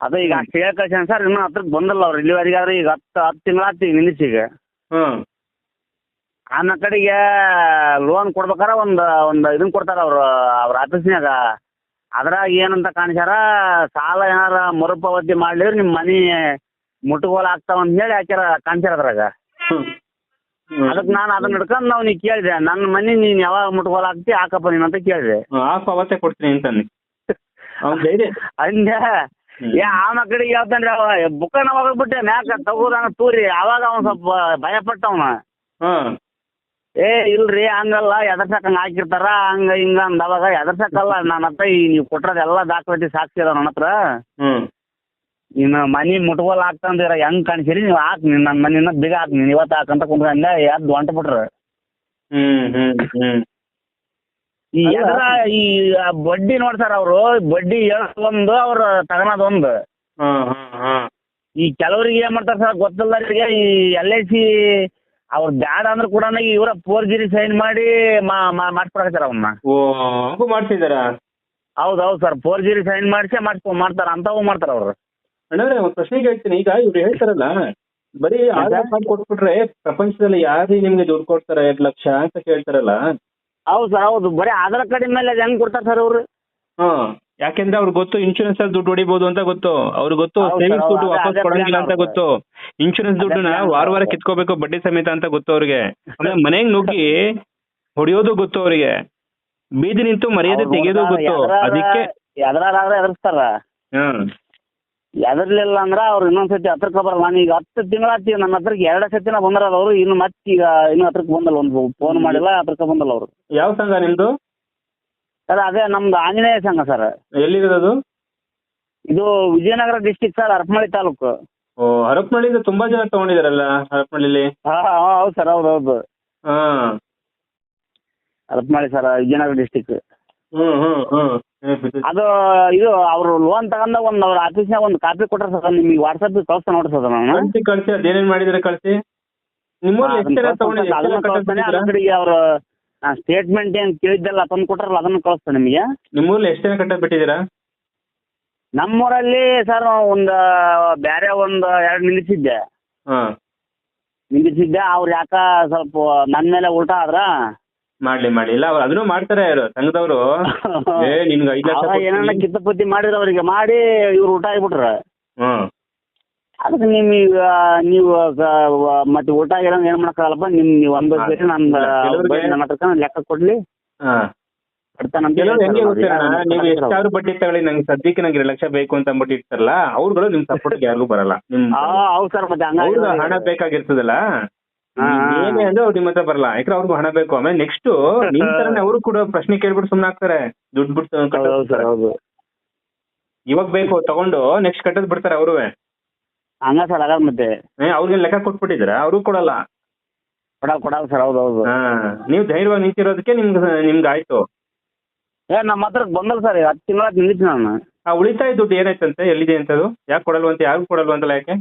ಅದ ಈಗ ಅಷ್ಟು ಹೇಳ್ಕಳ್ಸ ಸರ್ ಇನ್ನೂ ಹತ್ರಕ್ಕೆ ಬಂದಿಲ್ಲ ಅವ್ರು ಇಲ್ಲಿವರೆಗೆ ಆದ್ರೆ ಈಗ ಹತ್ತು ಹತ್ತು ನಿಲ್ಲಿಸಿ ಈಗ. ನಿಲ್ಲಿಸಿಗ ಹ್ಮ್. ಆನ ಕಡೆಗೆ ಲೋನ್ ಕೊಡ್ಬೇಕಾರ ಒಂದು ಒಂದು ಇದನ್ನ ಕೊಡ್ತಾರ ಅವ್ರು ಅವ್ರ ಆಫೀಸ್ನ್ಯಾಗ ಅದ್ರಾಗ ಏನಂತ ಕಾಣಿಸ್ಯಾರ ಸಾಲ ಏನಾರ ಮರುಪಾವತಿ ಮಾಡ್ಲಿದ್ರೆ ನಿಮ್ಮ ಮನಿ ಮುಟ್ಟುಗೋಲ್ ಆಗ್ತಾವ ಅಂತ ಹೇಳಿ ಹಾಕ್ಯಾರ ಕಾಣಿಸ್ಯಾರ ಅದ್ರಾಗ. ಅದಕ್ ಅದಕ್ಕೆ ನಾನು ಅದನ್ನ ಹಿಡ್ಕೊಂಡು ನಾವು ನೀ ಕೇಳಿದೆ ನನ್ನ ಮನಿ ನೀನ್ ಯಾವಾಗ ಮುಟ್ಟುಗೋಲ್ ಆಗ್ತಿ ಹಾಕಪ್ಪ ನೀನ್ ಅಂತ ಕೇಳಿದೆ. ಹ್ಮ್, ಹಾಕು ಅವತ್ತೇ ಕೊಡ್ತೀನಿ ಅಂತಾನೆ ಅವ್ನ್ ಧೈರ್ಯ. ಅಂದೆ ಹ್ಮ್. ಏ ಅವನ ಕಡೆಗೆ ಹೇಳ್ತಾನ್ರಿ ಅವ ಬುಕ್ಕನ ಹೋಗ್ಬಿಟ್ಟೆ ಮ್ಯಾಕ ತಗೋದಾನ ತೂರಿ ಅವಾಗ ಅವನ್ ಸ್ವಲ್ಪ ಭಯ ಪಟ್ಟವನ ಹ್ಮ್. ಏ ಇಲ್ರಿ ಹಂಗಲ್ಲ ಎದರ್ಸಕ್ ಹಂಗ ಹಾಕಿರ್ತಾರ ಹಂಗ ಹಿಂಗ ಅಂದ ಅವಾಗ ಎದರ್ಸಕ್ಕಲ್ಲ ನನ್ನ ಹತ್ರ ಈ ನೀವು ಕೊಟ್ಟಿರೋದೆಲ್ಲ ದಾಖಲಾತಿ ಸಾಕ್ಷಿ ಅದ ನನ್ನ ಹತ್ರ. ಹ್ಮ್. ಇನ್ನು ಮನಿ ಮುಟ್ಗೋಲ್ ಹಾಕ್ತಂದಿರ ಹೆಂಗ್ ಕಾಣಿಸಿರಿ ನೀವು ಹಾಕ್ ನೀನ್ ನನ್ನ ಮನಿನ ಬಿಗ ಹಾಕ್ ನೀನ್ ಇವತ್ತು ಹಾಕಂತ ಕುಂದ್ರಂದೆ ಎದ್ದು ಹೊಂಟ ಬಿಟ್ರ ಹ್ಮ್ ಹ್ಮ್ ಹ್ಮ್. ಈ. ಎದ್ರ ಈ ಬಡ್ಡಿ ನೋಡ್ತಾರ ಅವರು ಬಡ್ಡಿ ಒಂದು ಅವ್ರ ತಗನದ್ ಒಂದ್ ಹ್ಮ್ ಹ್ಮ್ ಹ್ಮ್. ಈ ಕೆಲವರಿಗೆ ಏನ್ ಮಾಡ್ತಾರ ಸರ್ ಗೊತ್ತಿಲ್ಲದವರಿಗೆ ಈ ಎಲ್ ಐ ಸಿ ಅವ್ರ ಬ್ಯಾಡ ಅಂದ್ರೆ ಕೂಡ ಇವರ ಫೋರ್ಜರಿ ಸೈನ್ ಮಾಡಿ ಮಾಡಿಸ್ಕೊಡಕತ್ತಾರ ಅವನ್ನ ಓ ಹಂಗೂ ಹೌದ್ ಹೌದು ಹೌದು ಸರ್. ಫೋರ್ಜರಿ ಸೈನ್ ಮಾಡಿಸಿ ಮಾಡಿಸ್ಕೊ ಮಾಡ್ತಾರ ಅಂತವು ಮಾಡ್ತಾರ ಅವ್ರು. ಅಣ್ಣವ್ರೆ ಒಂದ್ ಪ್ರಶ್ನೆ ಕೇಳ್ತೀನಿ ಈಗ ಇವ್ರು ಹೇಳ್ತಾರಲ್ಲ ಬರೀ ಆಧಾರ್ ಕಾರ್ಡ್ ಕೊಟ್ಬಿಟ್ರೆ ಪ್ರಪಂಚದಲ್ಲಿ ಯಾರೀ ನಿಮ್ಗೆ ದುಡ್ಡು ಕೊಡ್ತಾರೆ ಎರಡ್ ಲಕ್ಷ ಅಂತ ಕೇಳ್ತಾರಲ್ಲ? ಹೌದು ಸರ್ ಹೌದು. ಬರೀ ಆಧಾರ್ ಕಾರ್ಡ್ ಮೇಲೆ ಹೆಂಗ್ ಕೊಡ್ತಾರ ಸರ್ ಅವ್ರು? ಹ್ಮ್ ಯಾಕೆಂದ್ರೆ ಅವ್ರಿಗೆ ಗೊತ್ತು ಇನ್ಶೂರೆನ್ಸ್ ಅಲ್ಲಿ ದುಡ್ಡು ಹೊಡಿಬಹುದು ಅಂತ ಗೊತ್ತು. ಅವ್ರಿಗೆ ಗೊತ್ತು ಹೌದು ಸೇವಿಂಗ್ಸ್ ದುಡ್ಡು ವಾಪಸ್ ಅದೇ ಕೊಡಂಗಿಲ್ಲ ಅಂತ. ಗೊತ್ತು. ಇನ್ಶೂರೆನ್ಸ್ ದುಡ್ಡನ್ನ plan ವಾರ ವಾರ ಅವ್ರ್ದು. ಕಿತ್ಕೋಬೇಕು ಬಡ್ಡಿ ಸಮೇತ ಅಂತ ಗೊತ್ತು ಅವ್ರಿಗೆ. ಅಂದ್ರೆ ಮನೆಗ್ ನುಗ್ಗಿ ಹೊಡಿಯೋದು ಗೊತ್ತು ಅವರಿಗೆ. ಬೀದಿ ನಿಂತು ಮರ್ಯಾದೆ ಅವ್ರು ತೆಗೆಯೋದು ಗೊತ್ತು. ಅದಕ್ಕೆ ಎದುರಿಸ್ತಾರ. ಹ್ಮ್ ಎದರ್ಲಿಲ್ಲ ಅಂದ್ರ ಅವ್ರು ಇನ್ನೊಂದ್ ಸತಿ ಹತ್ರಕ್ಕೆ ಬರಲ್ಲ. ನಾನು ಈಗ ಹತ್ತು ತಿಂಗಳಾತಿ ನನ್ನ ಹತ್ರಕ್ಕೆ ಎರಡು ಸತಿನ ಬಂದ್ರ ಅವರು ಇನ್ನು ಮತ್ತೆ ಈಗ ಇನ್ನು ಹತ್ರಕ್ಕೆ ಬಂದಲ್ಲ ಒಂದು ಫೋನ್ ಮಾಡಿಲ್ಲ ಹತ್ರಕ್ಕೆ ಬಂದಲ್ಲ ಅವರು. ಯಾವ ಸಂಘ ನಿಮ್ದು? ಸರ್ ಅದೇ ನಮ್ದು ಆಂಜನೇಯ ಸಂಘ ಸರ್. ಎಲ್ಲಿರೋದು? ಇದು ವಿಜಯನಗರ ಡಿಸ್ಟಿಕ್ ಸರ್ ಹರಪನಹಳ್ಳಿ ತಾಲೂಕು. ಓ ಹರಪನಹಳ್ಳಿಯಿಂದ ತುಂಬಾ ಜನ ತಗೊಂಡಿದಾರಲ್ಲ ಹರಪನಹಳ್ಳಿಲಿ? ಹಾ ಹಾ, ಹೌದು ಸರ್ ಹೌದು ಹೌದು. ಹಾ. ಹರಪನಹಳ್ಳಿ ಸರ್ ವಿಜಯನಗರ ಡಿಸ್ಟಿಕ್ ಹ್ಮ್ ಹ್ಮ್ ಹ್ಮ್. ಏ, ಅದು ಇದು ಅವರು ಲೋನ್ ತಗೊಂಡ ಒಂದು ಅವ್ರ ಆಫೀಸ್ನಾಗ ಒಂದು ಕಾಪಿ ಕೊಟ್ರ ಸರ್ ನಿಮಗೆ ವಾಟ್ಸಪ್ ಕಳ್ಸ್ತಾ ನೋಡ್ರಿ ಸರ್ ನಾನು. ಕಳ್ಸಿ ಕಳ್ಸಿ ಅದೇನೇನ್ ಮಾಡಿದಾರೆ ಕಳ್ಸಿ? ನಿಮ್ಮೂರಲ್ಲಿ ಅವ್ರ ಜನ ತಗೊಂಡಿದ್ದೀರಾ? ಎಷ್ಟು ಜನ ಅದನ್ನ ಕಳಿಸ್ತಾನೆ ಕಟ್ಟಿದ್ದೀರಾ ಅವರು ಸ್ಟೇಟ್ಮೆಂಟ್ ಏನು ಕೇಳಿದ್ದಲ್ಲ ತಂದು ಕೊಟ್ಟಾರಲ್ಲ ಅದನ್ನು ಕಳಿಸ್ತೇನೆ ನಿಮಗೆ. ನಿಮ್ಮೂರಲ್ಲಿ ಎಷ್ಟು ಜನ ಕಟ್ಟಕ್ ಬಿಟ್ಟಿದ್ದೀರಾ? ನಮ್ಮೂರಲ್ಲಿ ಸರ್ ಒಂದು ಬೇರೆ ಒಂದು ಎರಡು ನಿಲ್ಲಿಸಿದ್ದೆ. ಹಾಂ. ನಿಲ್ಲಿಸಿದ್ದೆ ಅವ್ರು ಯಾಕ ಸ್ವಲ್ಪ ನನ್ನ ಮೇಲೆ ಉಲ್ಟಾ ಆದ್ರ? ಮಾಡ್ಲಿ ಮಾಡಿ ಇಲ್ಲ ಅವ್ರು ಅದನ್ನು ಮಾಡ್ತಾರೆ ಇವರು ಸಂಘದವರು. [laughs] ಏ ನಿನ್ಗೆ ಐದು ಲಕ್ಷ ಏನಾರ ಕೊಡ್ತೀನಿ. ಕಿತ್ತಪತಿ ಮಾಡಿದ್ರು ಅವರಿಗೆ ಮಾಡಿ ಇವ್ರು ಊಟ ಆಗಿಬಿಟ್ರ. ಹ್ಮ್ ಅದಕ್ಕೆ ನಿಮೀಗ ನೀವು ಮತ್ತೆ ಊಟ ಆಗಿರೋ ಏನ್ ಮಾಡಕ್ಕಾಗಲ್ಲಪ್ಪ ನಿಮ್ ನೀವು ಒಂದು. ಸರಿ ನನ್ನ ಹತ್ರ ಲೆಕ್ಕ ಕೊಡ್ಲಿ. ಕೆಲವ್ರು ಹೆಂಗೆ ಗೊತ್ತಿರೋಣ ನೀವು. ಎಷ್ಟಾದ್ರೂ ಬಡ್ಡಿ ತಗೊಳ್ಳಿ ನಂಗೆ ಸದ್ಯಕ್ಕೆ ನಂಗೆ ಎರಡು ಲಕ್ಷ ಬೇಕು ಅಂತ ಅಂದ್ಬಿಟ್ಟು ಇರ್ತಾರಲ್ಲ ಅವ್ರುಗಳು ನಿಮ್ ಸಪೋರ್ಟ್ ಯಾರಿಗೂ ಬರಲ್ಲ. ನಿಮ್ ಹಣ ಬೇಕಾಗಿರ್ತದಲ್ಲ. ಏನೇ ಅಂದ್ರೆ ಅವ್ರು ನಿಮ್ಮ ಹತ್ರ ಬರಲ್ಲ. ಯಾಕಂದ್ರೆ ಅವ್ರಿಗೂ ಹಣ ಬೇಕು. ಆಮೇಲೆ ನೆಕ್ಸ್ಟ್ ನಿಮ್ ತರನೇ ಅವ್ರು ಕೂಡ ಪ್ರಶ್ನೆ ಕೇಳ್ಬಿಟ್ಟು ಸುಮ್ನೆ ಹಾಕ್ತಾರೆ. ದುಡ್ಡು ಬಿಟ್ಟು ಇವಾಗ ಬೇಕು ತಗೊಂಡು ನೆಕ್ಸ್ಟ್ ಕಟ್ಟದ್ ಬಿಡ್ತಾರೆ ಅವರು ಹಂಗ ಸರ್ ಮಧ್ಯೆ ಮತ್ತೆ. ಅವ್ರಿಗೆ ಲೆಕ್ಕ ಕೊಟ್ಬಿಟ್ಟಿದ್ರ ಅವ್ರು ಕೊಡಲ್ಲ. ಕೊಡಲ್ಲ ಕೊಡಲ್ಲ ಸರ್ ಹೌದು ಹೌದು ಹಾ ನೀವು ಧೈರ್ಯವಾಗಿ ನಿಂತಿರೋದಕ್ಕೆ ನಿಮ್ಗೆ ನಿಮ್ಗೆ ಆಯ್ತು. ಏ ನಮ್ಮ ಹತ್ರ ಬಂದಲ್ಲ ಸರ್ ಹತ್ತು ತಿಂಗಳ ನಿಂದಿತ್ತು ನಾನು. ಆ ಉಳಿತಾಯ ದುಡ್ಡು ಏನಾಯ್ತಂತೆ? ಎಲ್ಲಿದೆ ಅಂತದು? ಯಾಕೆ ಕೊಡಲ್ವಂತ ಯಾರು ಕೊಡಲ್ವಂತಲ್ಲ ಯಾಕೆ?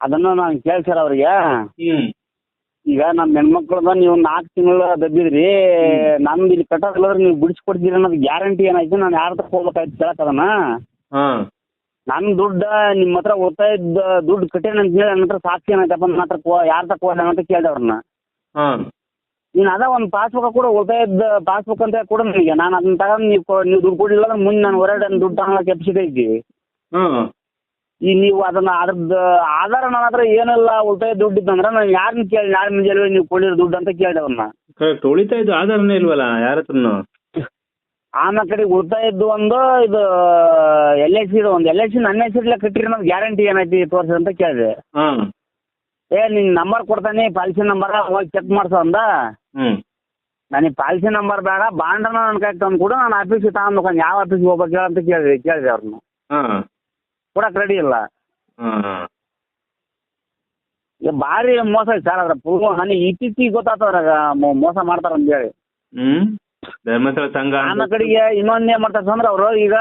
ಅದನ್ನ ನಾನು ಕೇಳಿ ಸರ್ ಅವ್ರಿಗೆ. ಹ್ಮ್. ಈಗ ನಮ್ಮ ಹೆಣ್ಮಕ್ಳದ ನೀವು ನಾಲ್ಕು ತಿಂಗಳು ದಬ್ಬಿದ್ರಿ ನಮ್ದು ಇಲ್ಲಿ ಕಟ್ಟೋದಿಲ್ಲ ನೀವು ಬಿಡಿಸ್ಕೊಡ್ತೀರಿ ಅನ್ನೋದು ಗ್ಯಾರಂಟಿ ಏನಾಯ್ತು? ನಾನು ಯಾರ ಹತ್ರ ಹೋಗ್ಬೇಕಾಯ್ತು ಕೇಳಕ್ ಅದನ್ನ? ಹಾ. ನನ್ನ ದುಡ್ಡ ನಿಮ್ಮ ಹತ್ರ ಉಳಿತಾಯ ದುಡ್ಡು ಕಟ್ಟೇನ ಅಂತ ಹೇಳಿ ನನ್ನ ಹತ್ರ ಸಾಕ್ಷಿ ಏನಾಯ್ತಪ್ಪ ನನ್ನ ಹತ್ರ ಕೋ ಯಾರ ಹತ್ರ ಹೋದ ಅಂತ ಕೇಳ್ದೆ ಅವ್ರನ್ನ. ಹಾ. ನೀನು ಅದ ಒಂದು ಪಾಸ್ಬುಕ್ ಕೂಡ ಉಳಿತಾಯದ ಪಾಸ್ಬುಕ್ ಅಂತ ಕೂಡ ನನಗೆ. ನಾನು ಅದನ್ನ ತಗೊಂಡು ನೀವು ಕೊ- ನೀವು ದುಡ್ಡು ಕೊಡಲಿಲ್ಲ ಅಂದ್ರೆ ಮುಂದೆ ನಾನು ಹೊರಗಡೆ ದುಡ್ಡು ತಗೊಳ್ಳೋ ಕೆಪಾಸಿಟಿ ಐತಿ ಈ ನೀವು ಅದನ್ನ ಅದ್ರದ್ದು ಆಧಾರ ನನ್ನ ಹತ್ರ ಏನೆಲ್ಲ ಉಳಿತಾಯ ದುಡ್ಡು ಇತ್ತಂದ್ರೆ ನಾನು ಯಾರನ್ನ ಕೇಳಿ ನಾಳೆ ಮುಂಜಾನೆ ನೀವು ಕೊಡಿರೋ ದುಡ್ಡು ಅಂತ ಕೇಳಿದೆ ಅವ್ರನ್ನ. ಕರೆಕ್ಟ್ ಉಳಿತಾಯದ್ದು ಆಧಾರನೇ ಇಲ್ವಲ್ಲ ಯಾರ ಹತ್ರನು? ಆಮೇಲೆ ಕಡೆ ಉಳಿತಾಯದ್ದು ಒಂದು ಇದು ಎಲ್ ಐ ಸಿ ಒಂದು. ಎಲ್ ಐ ಸಿ ನನ್ನ ಹೆಸರಲ್ಲೇ ಕಟ್ಟಿರಿ ನಮ್ಗೆ ಗ್ಯಾರಂಟಿ ಏನೈತಿ ತೋರಿಸಿ ಅಂತ ಕೇಳಿದೆ. ಏ ನಿನ್ನ ನಂಬರ್ ಕೊಡ್ತಾನೆ ಪಾಲಿಸಿ ನಂಬರ್ ಹೋಗಿ ಚೆಕ್ ಮಾಡ್ಸೋ ಅಂದ. ಹ್ಮ್. ನನಗೆ ಪಾಲಿಸಿ ನಂಬರ್ ಬೇಡ ಬಾಂಡನ ನನ್ನ ಕೈ ತಂದು ಕೂಡ ನಾನು ಆಫೀಸಿಗೆ ತಗೊಂಡು ಯಾವ ಆಫೀಸ್ಗೆ ಹೋಗ್ಬೇಕು ಹೇಳ ಅಂತ ಕೇಳಿದೆ ಕೇಳಿದೆ ಅವ್ರನ್ನ ಹ್ಮ್ ಕೊಡಕ್ಕೆ ರೆಡಿ ಇಲ್ಲ. ಹ್ಮ್ ಈಗ ಭಾರಿ ಮೋಸ ಐತೆ ಸರ್ ಅದ್ರ ಪೂರ್ವ ನನಗೆ ಇತ್ತೀಚಿಗೆ ಗೊತ್ತಾಗ್ತದ್ರಾಗ ಮೋಸ ಮಾಡ್ತಾರ ಅಂತ ಹೇಳಿ. ಹ್ಮ್. ಧರ್ಮಸ್ಥಳ ಸಂಘ ಆಮ ಕಡೆಗೆ ಇನ್ನೊಂದ್ ಏನ್ ಮಾಡ್ತಾರ ಅಂದ್ರ ಅವ್ರು ಈಗ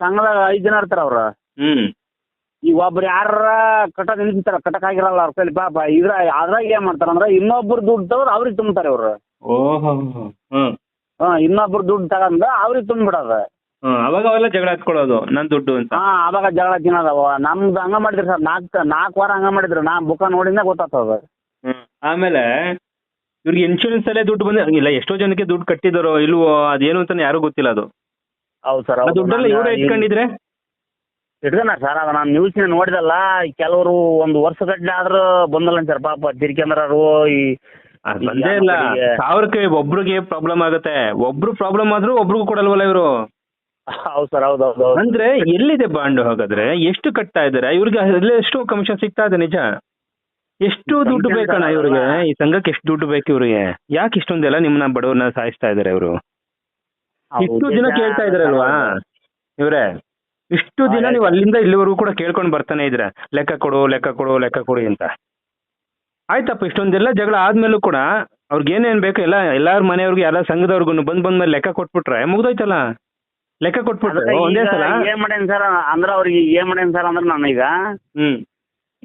ಸಂಘದಾಗ ಐದ್ ಜನ ಇರ್ತಾರ ಅವ್ರ. ಹ್ಮ್. ಈಗ ಒಬ್ರು ಯಾರ ಕಟಕ ನಿಲ್ಸಿರ್ತಾರ ಕಟಕ ಕಟ್ಟಕ್ಕಾಗಿರಲ್ಲ ಅವ್ರ ಕೈಲಿ ಪಾಪ ಇದ್ರ ಅದ್ರಾಗ ಏನ್ ಮಾಡ್ತಾರ ಅಂದ್ರ ಇನ್ನೊಬ್ರು ದುಡ್ಡು ತಗೊಂಡ್ ಅವ್ರಿಗೆ ತುಂಬ್ತಾರೆ ಅವ್ರ. ಓಹೋ ಹ್ಮ್. ಹಾ ಇನ್ನೊಬ್ರು ದುಡ್ಡು ತಗೊಂಡ ಅವ್ರಿಗೆ ತುಂಬಿಡೋದು ಹ್ಮ್ ಅವಾಗ ಅವೆಲ್ಲ ಜಗಳ ಹತ್ಕೊಳ್ಳೋದು ನನ್ ದುಡ್ಡು ಅಂತ. ಹಾ ಅವಾಗ ಜಗಳ ತಿನ್ನೋದವ ನಮ್ದು ಹಂಗ ಮಾಡಿದ್ರಿ ಸರ್ ನಾಲ್ಕು ನಾಲ್ಕು ವಾರ ಹಂಗ ಮಾಡಿದ್ರು ನಾ ಬುಕ್ಕ ನೋಡಿಂದ ಗೊತ್ತಾಗ್ತದ. ಹ್ಮ್. ಆಮೇಲೆ ಇವ್ರಿಗೆ ಇನ್ಶೂರೆನ್ಸ್ ಅಲ್ಲೇ ದುಡ್ಡು ಬಂದ ಇಲ್ಲ ಎಷ್ಟೋ ಜನಕ್ಕೆ ದುಡ್ಡು ಕಟ್ಟಿದಾರೋ ಇಲ್ವೋ ಅದೇನು ಅಂತಾನೆ ಯಾರು ಗೊತ್ತಿಲ್ಲ ಅದು. ಹೌದು ಸರ್ ಆ ದುಡ್ಡೆಲ್ಲ ಇವರೇ ಇಟ್ಕೊಂಡಿದ್ರೆ ಇಟ್ಕೊಂಡ ಸರ್ ಅದ ನಾನು ನ್ಯೂಸ್ ನೋಡಿದಲ್ಲ ಕೆಲವರು ಒಂದು ವರ್ಷ ಗಟ್ಟಲೆ ಆದ್ರೂ ಬಂದಲ್ಲ ಸರ್ ಪಾಪ ತಿರ್ಕೊಂಡ್ರು ಈ ಅದ್ ಬಂದೇ ಇಲ್ಲ ಸಾವಿರಕ್ಕೆ ಒಬ್ರಿಗೆ ಪ್ರಾಬ್ಲಮ್ ಆಗುತ್ತೆ. ಒಬ್ರು ಪ್ರಾಬ್ಲಮ್ ಆದ್ರೂ ಒಬ್ರಿಗೂ ಕೊಡಲ್ವಲ್ಲ ಇವರು? ಹೌದು ಸರ್ ಹೌದು ಹೌದು ಹೌದು. ಅಂದ್ರೆ ಎಲ್ಲಿದೆ ಬಾಂಡ್ ಹಾಗಾದ್ರೆ? ಎಷ್ಟು ಕಟ್ತಾ ಇದಾರೆ ಇವ್ರಿಗೆ ಅಲ್ಲೇ ಎಷ್ಟು ಕಮಿಷನ್ ಸಿಗ್ತಾ ಇದೆ ನಿಜ? ಎಷ್ಟು ದುಡ್ಡು ಬೇಕಣ್ಣ ಇವ್ರಿಗೆ? ಈ ಸಂಘಕ್ಕೆ ಎಷ್ಟು ದುಡ್ಡು ಬೇಕು ಇವ್ರಿಗೆ? ಯಾಕೆ ಇಷ್ಟೊಂದೆಲ್ಲ ನಿಮ್ಮನ್ನ ಬಡವರನ್ನ ಸಾಯಿಸ್ತಾ ಇದಾರೆ ಇವರು? ಇಷ್ಟು ದಿನ ಕೇಳ್ತಾ ಇದಾರೆ ಅಲ್ವಾ? ಇವರೇ ಇಷ್ಟು ದಿನ ನೀವು ಅಲ್ಲಿಂದ ಇಲ್ಲಿವರೆಗೂ ಕೂಡ ಕೇಳ್ಕೊಂಡು ಬರ್ತಾನೆ ಇದ್ರ ಲೆಕ್ಕ ಕೊಡು ಲೆಕ್ಕ ಕೊಡು ಲೆಕ್ಕ ಕೊಡಿ ಅಂತ. ಆಯ್ತಪ್ಪ ಇಷ್ಟೊಂದೆಲ್ಲ ಜಗಳ ಆದ್ಮೇಲೂ ಕೂಡ ಅವ್ರಿಗೆ ಏನೇನ್ ಬೇಕು ಎಲ್ಲ ಎಲ್ಲಾರ ಮನೆಯವ್ರಿಗೆ ಎಲ್ಲ ಸಂಘದವ್ರಿಗೂ ಬಂದ್ ಬಂದ್ಮೇಲೆ ಲೆಕ್ಕ ಕೊಟ್ಬಿಟ್ರೆ ಮುಗ್ದೋಯ್ತಲ್ಲ? ಲೆಕ್ಕ ಕೊಟ್ಬಿಟ್ರೆ ಒಂದೇ ಸಲ? ಏನ್ ಮಾಡೇನ್ ಸರ್ ಅಂದ್ರ ಅವ್ರಿಗೆ ಏನ್ ಮಾಡೇನ್ ಸರ್ ಅಂದ್ರ ನಾನು ಈಗ ಹ್ಮ್.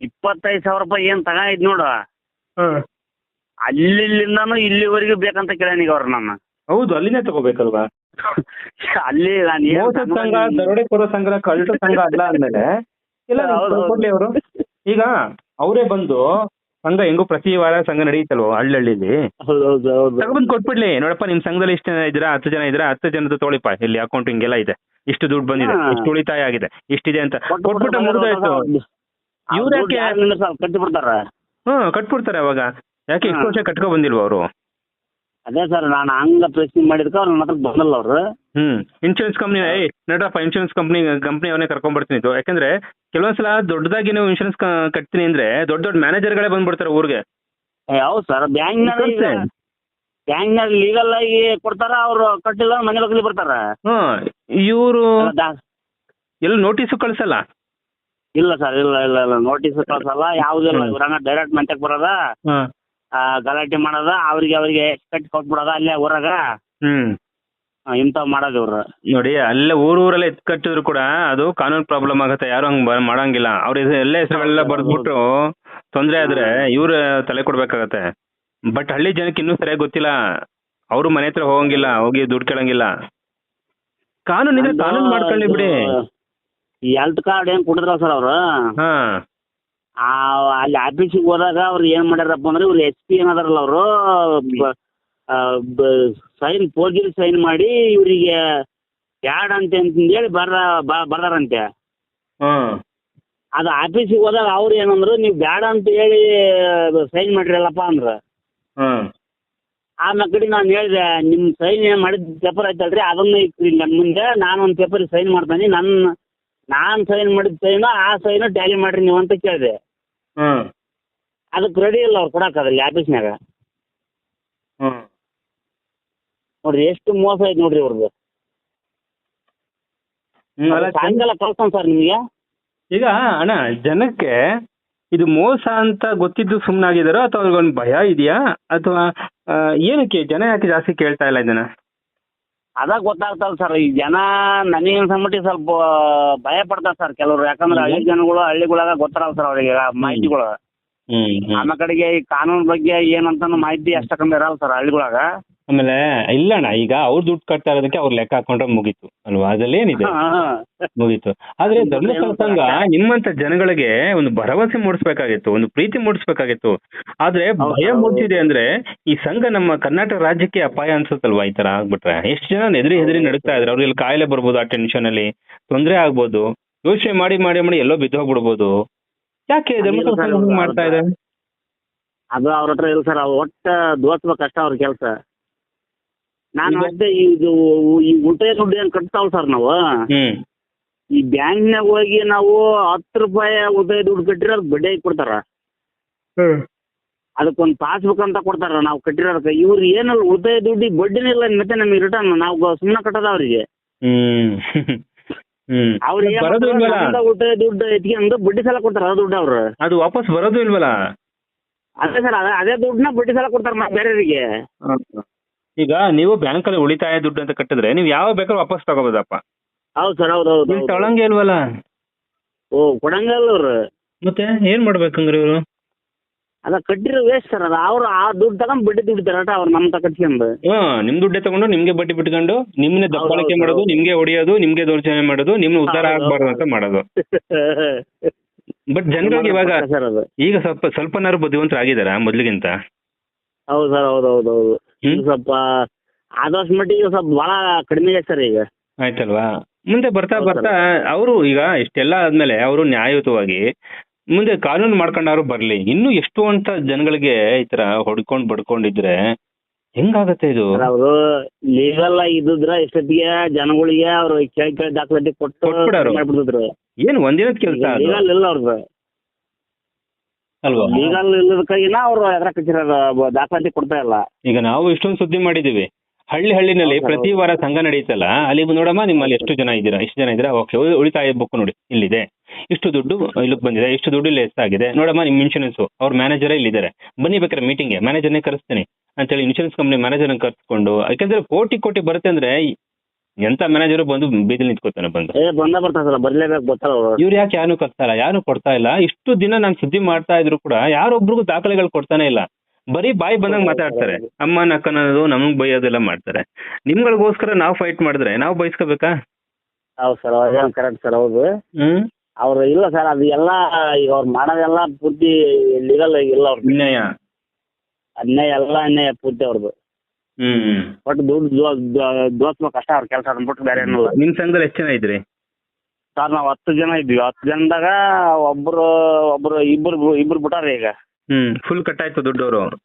ಇಪ್ಪತ್ತೈದು ಸಾವಿರ ರೂಪಾಯಿ ಏನ್ ತಗೊಂಡಿದ್ ನೋಡು. ಅಲ್ಲಿಂದಾನು ಇಲ್ಲಿವರೆಗೂ ಬೇಕಂತ ಕೇಳ್ಯಾನ ಈಗ ಅವ್ರ ನನ್ನ. ಹೌದು ಅಲ್ಲಿನೇ ತಗೋಬೇಕಲ್ವಾ? ಅಲ್ಲಿ ನಾನು ಸಂಘ ತಗೊಂಡ್- ದರೋಡೆ ಕೊಡೋ ಸಂಘ ಕಳ್ಳರ ಸಂಘ ಅಲ್ಲ ಅಂದ್ಮೇಲೆ ಇಲ್ಲ ಹೌದು, ಹೌದು. ಕೊಡ್ಲಿ ಅವರು. ಈಗ ಅವರೇ ಬಂದು ಸಂಘ ಹೆಂಗೋ ಪ್ರತಿ ವಾರ ಸಂಘ ನಡೆಯುತ್ತಲ್ವ ಹಳ್ಳಿ ಹಳ್ಳಿಲಿ ಹೌದು ತಗೊಬಂದ್ ಕೊಟ್ಬಿಡ್ಲಿ. ನೋಡಪ್ಪ ನಿಮ್ ಸಂಘದಲ್ಲಿ ಇಷ್ಟು ಜನ ಇದ್ದೀರಾ ಹತ್ತು ಜನ ಇದ್ದೀರಾ ಹತ್ತು ಜನದ ತೊಳಿಪ ಇಲ್ಲಿ ಅಕೌಂಟ್ ಹಿಂಗೆಲ್ಲ ಇದೆ. ಇಷ್ಟು ದುಡ್ಡು ಬಂದಿದೆ ಹಾ. ಇಷ್ಟು ಉಳಿತಾಯ ಆಗಿದೆ ಇಷ್ಟಿದೆ ಅಂತ. ಕೊಟ್ಬಿಟ್ಟು ಮುಗಿದಾಯ್ತು ಇವ್ರು ಯಾಕೆ- ಕಟ್ಟಿ ಬಿಡ್ತಾರ ಹ್ಮ್ ಕಟ್ಬಿಡ್ತಾರೆ ಅವಾಗ. ಯಾಕೆ ಇಷ್ಟು. ವರ್ಷ ಕಟ್ಕೊ ಬಂದಿಲ್ವಾ ಅವರು? ಅದೇ ಸರ್ ನಾನು ಹಂಗ ಪ್ರಶ್ನೆ ಮಾಡಿದ್ಕ ಅವ್ರ ನನ್ನ ಹತ್ರ ಬಂದಲ್ಲ ಅವ್ರು. ಹ್ಮ್ ಇನ್ಶೂರೆನ್ಸ್ ಕಂಪ್ನಿ ಏ ನಡಪ್ಪ ಇನ್ಶೂರೆನ್ಸ್ ಕಂಪ್ನಿ ಕಂಪ್ನಿ ಅವನೇ ಕರ್ಕೊಂಡ್ಬರ್ತೀನಿ ಇದು ಯಾಕಂದ್ರೆ ಕೆಲವೊಂದ್ಸಲ ದೊಡ್ಡದಾಗಿ ನೀವು ಇನ್ಶೂರೆನ್ಸ್ ಕಟ್ತೀನಿ ಅಂದ್ರೆ ದೊಡ್ಡ ದೊಡ್ಡ ಮ್ಯಾನೇಜರ್ಗಳೇ ಬಂದ್ಬಿಡ್ತಾರೆ ಊರಿಗೆ. ಹೌದು ಸರ್ ಇನ್ಶೂರೆನ್ಸ್ ಬ್ಯಾಂಕ್ನಾಗ ಲೀಗಲ್ ಆಗಿ ಕೊಡ್ತಾರ ಅವ್ರು ಕಟ್ಟಿಲ್ಲ ಮನೆ ಬಗ್ಲಿ ಬರ್ತಾರ. ಹ್ಮ್ ಇವರು ಎಲ್ಲ ನೋಟಿಸ್ ಕಳ್ಸಲ್ಲ. ಇಲ್ಲ ಸರ್ ಇಲ್ಲ ಇಲ್ಲ ಇಲ್ಲ. ನೋಟಿಸ್ ಕಳ್ಸಲ್ಲ. ಯಾವುದಿಲ್ಲ ಇವ್ರನ್ನ ಡೈರೆಕ್ಟ್ ಮಂತ್ಯಕ್ ಬರೋದ ಆ, ಗಲಾಟೆ ಮಾಡೋದ ಅವ್ರಿಗೆ ಅವ್ರಿಗೆ ಕಟ್ಟಿ ಕೊಟ್ಬಿಡೋದ ಅಲ್ಲೇ ಊರಾಗ? ಹ್ಮ್. ಇಂಥವ್ ಮಾಡೋದು ಇವ್ರು. ನೋಡಿ ಅಲ್ಲೇ ಊರಲ್ಲ ಎತ್ ಕಟ್ಟಿದ್ರು ಕೂಡ ಅದು ಕಾನೂನು ಪ್ರಾಬ್ಲಮ್ ಆಗುತ್ತೆ. ಯಾರು ಹಂಗ್ ಮಾಡಂಗಿಲ್ಲ. ಅವ್ರ ಎಲ್ಲ ಹೆಸರುಗಳೆಲ್ಲ ಬರ್ದ್ಬಿಟ್ಟು ತೊಂದ್ರೆ ಆದ್ರೆ ಇವ್ರ ತಲೆ ಕೊಡ್ಬೇಕಾಗತ್ತೆ. ಬಟ್ ಹಳ್ಳಿ ಜನಕ್ಕೆ ಇನ್ನೂ ಸರಿಯಾಗಿ ಗೊತ್ತಿಲ್ಲ. ಅವರು ಮನೆ ಹತ್ರ ಹೋಗಂಗಿಲ್ಲ ಹೋಗಿ ದುಡ್ಡು ಕೇಳಂಗಿಲ್ಲ. ಕಾನೂನು ಇದ್ರೆ ಕಾನೂನು ಮಾಡ್ಕೊಳ್ಳಿ ಬಿಡಿ. ಹೆಲ್ತ್ ಕಾರ್ಡ್ ಏನ್ ಕೊಟ್ಟಿದ್ರ ಸರ್ ಅವ್ರು? ಹಾ. ಆ, ಅಲ್ಲಿ ಆಫೀಸಿಗೆ ಹೋದಾಗ ಅವ್ರು ಏನ್ ಮಾಡ್ಯಾರಪ್ಪ ಅಂದ್ರೆ ಇವ್ರು ಎಸ್ ಪಿ ಏನದಾರಲ್ಲ ಅವರು ಸೈನ್ ಫೋರ್ಜರಿ ಸೈನ್ ಮಾಡಿ ಇವರಿಗೆ ಬ್ಯಾಡ್ ಅಂತ ಹೇಳಿ ಬರ ಬರ್ದಾರಂತೆ. ಅದು ಆಫೀಸಿಗೆ ಹೋದಾಗ ಅವ್ರು ಏನಂದ್ರು ನೀವು ಬ್ಯಾಡ ಅಂತ ಹೇಳಿ ಸೈನ್ ಮಾಡಿರಲ್ಲಪ್ಪ ಅಂದ್ರ. ಆಮೇಲೆ ಕಡೆ ನಾನು ಹೇಳಿದೆ ನಿಮ್ಮ ಸೈನ್ ಏನು ಮಾಡಿದ ಪೇಪರ್ ಐತಲ್ರಿ ಅದನ್ನ ಇಕ್ರಿ ನನ್ನ ಮುಂದೆ ನಾನು ಒಂದು ಪೇಪರ್ ಸೈನ್ ಮಾಡ್ತೀನಿ ನನ್ನ ನಾನು ಸೈನ್ ಮಾಡಿದ ಸೈನು ಆ ಸೈನು ಟ್ಯಾಲಿ ಮಾಡ್ರಿ ನೀವು ಅಂತ ಕೇಳಿದೆ. ಹ್ಮ್. ಅದಕ್ಕೆ ರೆಡಿ ಇಲ್ಲ ಅವ್ರು ಕೊಡಕ್ಕಾಗಲ್ಲ ಆಫೀಸ್ನಾಗ ಹ್ಮ್. ನೋಡ್ರಿ ಎಷ್ಟು ಮೋಸ ಐತೆ ನೋಡ್ರಿ ಅವ್ರದ್ದು ಹ್ಮ್, ಅಲ್ಲ, ಸಾಯಂಕಾಲ ಕಳ್ಸ್ತಾನೆ ಸರ್ ನಿಮಗೆ. ಈಗ ಅಣ್ಣ ಜನಕ್ಕೆ ಇದು ಮೋಸ ಅಂತ ಗೊತ್ತಿದ್ದು ಸುಮ್ಮನಾಗಿದಾರೋ ಅಥವಾ ಅವ್ರಿಗೊಂದು ಭಯ ಇದೆಯಾ? ಅಥವಾ ಆ, ಏನಕ್ಕೆ ಜನ ಯಾಕೆ ಜಾಸ್ತಿ ಕೇಳ್ತಾ ಇಲ್ಲ ಇದನ್ನ? ಅದ ಗೊತ್ತಾಗ್ತಲ್ಲ ಸರ್ ಈ ಜನ ನನಗೆ ಸಂಬಂಧಿ ಸ್ವಲ್ಪ ಭಯ ಪಡ್ತಾರ ಸರ್ ಕೆಲವರು. ಯಾಕಂದ್ರೆ ಹಳ್ಳಿ ಜನಗಳು ಹಳ್ಳಿಗಳಾಗ ಗೊತ್ತಾರಲ್ಲ ಸರ್ ಅವರಿಗೆ ಮಾಹಿತಿಗಳು ಆಮೇಲೆ ಕಡೆಗೆ ಈ ಕಾನೂನು ಬಗ್ಗೆ ಏನಂತ ಮಾಹಿತಿ ಅಷ್ಟಕ್ಕೊಂದು ಇರಲ್ಲ ಸರ್ ಹಳ್ಳಿಗಳಾಗ. ಆಮೇಲೆ ಇಲ್ಲಣ್ಣ ಈಗ ಅವ್ರು ದುಡ್ಡು ಕಟ್ತಾ ಇರೋದಕ್ಕೆ ಅವ್ರು ಲೆಕ್ಕ ಹಾಕೊಂಡ್ರೆ ಮುಗೀತು. ಅಲ್ವಾ? ಅದ್ರಲ್ಲಿ ಏನಿದೆ ಮುಗೀತು. ಆದ್ರೆ ಧರ್ಮಸ್ಥಳ ಸಂಘ ನಿಮ್ಮಂತ ಜನಗಳಿಗೆ ಒಂದು ಭರವಸೆ ಮೂಡಿಸ್ಬೇಕಾಗಿತ್ತು ಒಂದು ಪ್ರೀತಿ ಮೂಡಿಸ್ಬೇಕಾಗಿತ್ತು. ಆದ್ರೆ ಭಯ. ಮೂಡಿಸಿದೆ ಅಂದ್ರೆ ಈ ಸಂಘ ನಮ್ಮ ಕರ್ನಾಟಕ ರಾಜ್ಯಕ್ಕೆ ಅಪಾಯ ಅನ್ಸುತ್ತಲ್ವಾ ಈ ತರ ಆಗ್ಬಿಟ್ರೆ? ಎಷ್ಟು ಜನ ಹೆದರಿ ಹೆದರಿ ನಡುಕ್ತಾ ಇದ್ರೆ ಅವ್ರಿಗೆ ಕಾಯಿಲೆ ಬರ್ಬೋದು ಆ ಟೆನ್ಷನ್ ಅಲ್ಲಿ? ತೊಂದ್ರೆ ಆಗ್ಬೋದು. ಯೋಚನೆ ಮಾಡಿ ಮಾಡಿ ಮಾಡಿ ಎಲ್ಲೋ ಬಿದ್ದು ಹೋಗ್ಬಿಡ್ಬೋದು. ಯಾಕೆ ಧರ್ಮಸ್ಥಳ ಸಂಘ ಮಾಡ್ತಾ ಇದೆ ಅದು ಅವ್ರ ಹತ್ರ ಇಲ್ಲ ಸರ್ ಅವ್ರು ಒಟ್ಟ ದೋಸ್ಬೇಕಷ್ಟ ಅವ್ರ ಕೆಲಸ. ನಾನು ಅಷ್ಟೇ ಇದು ಈ ಉಳಿತಾಯ ದುಡ್ಡು ಏನ್ ಕಟ್ತಾವ್ ಸರ್ ನಾವು? ಹ್ಮ್. ಈ ಬ್ಯಾಂಕ್ನಾಗ ಹೋಗಿ ನಾವು ಹತ್ತು ರೂಪಾಯಿ ಉಳಿತಾಯ ದುಡ್ಡು ಕಟ್ಟಿರ ಅದಕ್ಕೆ ಬಡ್ಡಿ ಹಾಕಿ ಕೊಡ್ತಾರ ಅದಕ್ಕೊಂದು ಪಾಸ್ಬುಕ್ ಅಂತ ಕೊಡ್ತಾರ ನಾವು ಕಟ್ಟಿರೋದಕ್ಕೆ. ಇವ್ರು ಏನಲ್ಲ ಉಳಿತಾಯ ದುಡ್ಡಿ ಬಡ್ಡಿನೇ ಇಲ್ಲ ಮತ್ತೆ ನಮಗೆ ರಿಟರ್ನ್ ನಾವು ಸುಮ್ಮನೆ ಕಟ್ಟದ ಅವ್ರಿಗೆ. ಹ್ಮ್. ಹ್ಮ್. ಏನ್ ಬರೋದು ಇಲ್ವಲ್ಲ? ದುಡ್ಡು ಎತ್ಕೊಂಡು ಬಡ್ಡಿ ಸಾಲ ಕೊಡ್ತಾರ ಆ ದುಡ್ಡು ಅವ್ರು. ಅದು ವಾಪಸ್ ಬರೋದು ಇಲ್ವಲ್ಲ? ಅದೇ ಸರ್ ಅದೇ ಅದೇ ದುಡ್ಡನ್ನ ಬಡ್ಡಿ ಸಾಲ ಕೊಡ್ತಾರ ಮತ್ತೆ ಬೇರೆಯವರಿಗೆ. ಈಗ ನೀವು ಬ್ಯಾಂಕ್ ಅಲ್ಲಿ ಉಳಿತಾಯ ದುಡ್ಡು ಅಂತ ಕಟ್ಟಿದ್ರೆ ನೀವು ಯಾವ ಬೇಕಾದ್ರೂ ವಾಪಸ್ ತಗೋಬೋದಪ್ಪ? ಹೌದು ಸರ್ ಹೌದು ಹೌದು ನೀವು ಹೌದು. ತಗೊಳಂಗೆ ಇಲ್ವಲ್ಲ? ಓ ಕೊಡಂಗಲ್ಲ ಅವ್ರು. ಮತ್ತೆ ಏನ್ ಮಾಡ್ಬೇಕಂದ್ರೆ ಇವರು? ಅದ ಕಟ್ಟಿರೋ ವೇಸ್ಟ್ ಸರ್ ಅದ ಅವ್ರು ಆ ದುಡ್ಡು ತಗೊಂಡ್ ಬಡ್ಡಿ ದುಡಿತಾರಟ ಅವ್ರು ನಮ್ಮ ತ ಕಟ್ಸ್ಕೊಂಡು. ಹಾ ನಿಮ್ ದುಡ್ಡೆ ತಗೊಂಡು ನಿಮ್ಗೆ ಬಡ್ಡಿ ಬಿಟ್ಕೊಂಡು ನಿಮ್ನೆ ದಬ್ಬಾಳಿಕೆ ಹೌದು, ಮಾಡೋದು. ನಿಮ್ಗೆ ಹೊಡಿಯೋದು ನಿಮ್ಗೆ ದೌರ್ಜನ್ಯ ಮಾಡೋದು ನಿಮ್ ಉದ್ಧಾರ ಹೌದು, ಆಗ್ಬಾರ್ದು ಅಂತ ಮಾಡೋದು. [laughs] ಬಟ್ ಜನರಿಗೆ ಇವಾಗ ಸರ್ ಅದು. ಈಗ ಸ್ವಲ್ಪ ಸ್ವಲ್ಪನಾರು ಬುದ್ಧಿವಂತರಾಗಿದಾರ ಮೊದ್ಲಿಗಿಂತ? ಹೌದು ಸರ್ ಹೌದು ಹೌದು ಹೌದು? ಈಗ ಸ್ವಲ್ಪ ಆದಷ್ಟು ಮಟ್ಟಿಗೆ ಸ್ವಲ್ಪ ಬಹಳ ಕಡಿಮೆ ಇದೆ ಸರ್ ಈಗ. ಆಯ್ತಲ್ವಾ? ಮುಂದೆ ಬರ್ತಾ ಬರ್ತಾ ಅವರು ಈಗ ಇಷ್ಟೆಲ್ಲ ಆದ್ಮೇಲೆ ಅವರು ನ್ಯಾಯಯುತವಾಗಿ ಮುಂದೆ ಕಾನೂನು ಮಾಡ್ಕೊಂಡಾರು ಬರ್ಲಿ. ಇನ್ನು ಎಷ್ಟು ಅಂತ ಜನಗಳಿಗೆ ಈ ತರ ಹೊಡ್ಕೊಂಡ್ ಬಡ್ಕೊಂಡಿದ್ರೆ ಹೆಂಗಾಗತ್ತೆ ಇದು? ಅವರು ಲೀಗಲ್ ಇದ್ದಿದ್ರ ಇಷ್ಟೊತ್ತಿಗೆ ಜನಗಳಿಗೆ ಅವರು ಕೇಳಿ ಕೇಳಿ ದಾಖಲಾತಿ ಕೊಟ್ಟು ಕೊಟ್ಬಿಡೋರು. ಏನ್ ಒಂದಿನದ ಕೆಲಸ ಲೀಗಲ್ ಇಲ್ಲ ಅವ್ರದ್ದು ಅಲ್ವಾ? ಲೀಗಲ್ ಇಲ್ಲದಕ್ಕಾಗಿನ ಅವ್ರು ಎದ್ರ ಕಚ್ಚಿರೋದು ದಾಖಲಾತಿ ಕೊಡ್ತಾ ಇಲ್ಲ. ಈಗ ನಾವು ಇಷ್ಟೊಂದು ಸುದ್ದಿ ಮಾಡಿದೀವಿ ಹಳ್ಳಿ ಹಳ್ಳಿನಲ್ಲಿ ಪ್ರತಿ ವಾರ ಸಂಘ ನಡೀತಲ್ಲ ಅಲ್ಲಿ ನೋಡಮ್ಮ ನಿಮ್ಮಲ್ಲಿ ಎಷ್ಟು ಜನ ಇದ್ದೀರಾ ಇಷ್ಟು ಜನ ಇದ್ದೀರಾ ಓಕೆ ಉಳಿತಾಯ ಬುಕ್ ನೋಡಿ ಇಲ್ಲಿದೆ. ಇಷ್ಟು ದುಡ್ಡು ಇಲ್ಲಿಗೆ ಬಂದಿದೆ ಇಷ್ಟು ದುಡ್ಡು ಇಲ್ಲಿ ಎಷ್ಟಾಗಿದೆ ನೋಡಮ್ಮ ನಿಮ್ಮ ಇನ್ಶೂರೆನ್ಸ್ ಅವ್ರ ಮ್ಯಾನೇಜರೇ ಇಲ್ಲಿದ್ದಾರೆ. ಬನ್ನಿ ಬೇಕಾದ್ರೆ ಮೀಟಿಂಗ್ ಮ್ಯಾನೇಜರ್ನೇ ಕರೆಸ್ತೀನಿ. ಅಂತೇಳಿ ಇನ್ಶೂರೆನ್ಸ್ ಕಂಪ್ನಿ ಮ್ಯಾನೇಜರ್ ಕರ್ಸ್ಕೊಂಡು ಯಾಕಂದ್ರೆ ಕೋಟಿ ಕೋಟಿ ಬರುತ್ತೆ ಅಂದ್ರೆ ಎಂತ ಮ್ಯಾನೇಜರ್ ಬಂದು ಬೀದಿಲಿ ನಿಂತ್ಕೋತಾನೆ ಬಂದು? ಏ ಬಂದ ಬರ್ತಾ ಸರ್ ಬರ್ಲೇಬೇಕು ಗೊತ್ತಲ್ಲ ಅವ್ರು ಇವ್ರು ಯಾಕೆ ಯಾರು ಕರ್ತಾರ ಇಲ್ಲ ಯಾರು ಕೊಡ್ತಾ ಇಲ್ಲ. ಇಷ್ಟು ದಿನ ನಾನು ಸುದ್ದಿ ಮಾಡ್ತಾ ಇದ್ರು ಕೂಡ ಯಾರೊಬ್ರಿಗೂ ದಾಖಲೆಗಳು ಕೊಡ್ತಾನೆ ಇಲ್ಲ. ಬರೀ ಬಾಯಿ ಬಂದಂಗ್ ಮಾತಾಡ್ತಾರೆ. ಅಮ್ಮ ನಕ್ಕನೋದು ನಮಗ್ ಬೈಯೋದೆಲ್ಲ ಮಾಡ್ತಾರೆ. ನಿಮ್ಗಳಿಗೋಸ್ಕರ ನಾವು ಫೈಟ್ ಮಾಡಿದ್ರೆ ನಾವು ಬಯಸ್ಕೋಬೇಕಾ ಹೌದು ಸರ್ ಅದೇನು ಕರೆಕ್ಟ್ ಸರ್ ಹೌದು. ಹ್ಮ್. ಅವ್ರು ಇಲ್ಲ ಸರ್ ಅದು ಎಲ್ಲ ಈಗ ಅವ್ರು ಮಾಡೋದೆಲ್ಲ ಬುದ್ಧಿ ಲೀಗಲ್ ಇಲ್ಲ ಅವ್ರ ಅನ್ಯಾಯ. ಅನ್ಯಾಯ ಎಲ್ಲ ಅನ್ಯಾಯ ಬುದ್ಧಿ ಅವ್ರದ್ದು ಹ್ಮ್. ಒಟ್ಟು ದುಡ್ಡು ದೋಸ್ಬೇಕು ಕಷ್ಟ ಅವ್ರ ಕೆಲಸ ಅಂದ್ಬಿಟ್ಟು ಬೇರೆ ಏನಿಲ್ಲ ನಿಮ್ ಸಂಘದಲ್ಲಿ ಎಷ್ಟು ಜನ ಇದ್ರಿ? ಸರ್ ನಾವ್ ಹತ್ತು ಜನ ಇದ್ವಿ ಹತ್ತು ಜನದಾಗ ಒಬ್ರು ಒಬ್ರು ಇಬ್ರು ಇಬ್ರು ಬಿಟ್ಟಾರ ಈಗ. ಹ್ಮ್ ಫುಲ್ ಕಟ್ಟಾಯ್ತು ದುಡ್ಡವರು ಅವ್ರು.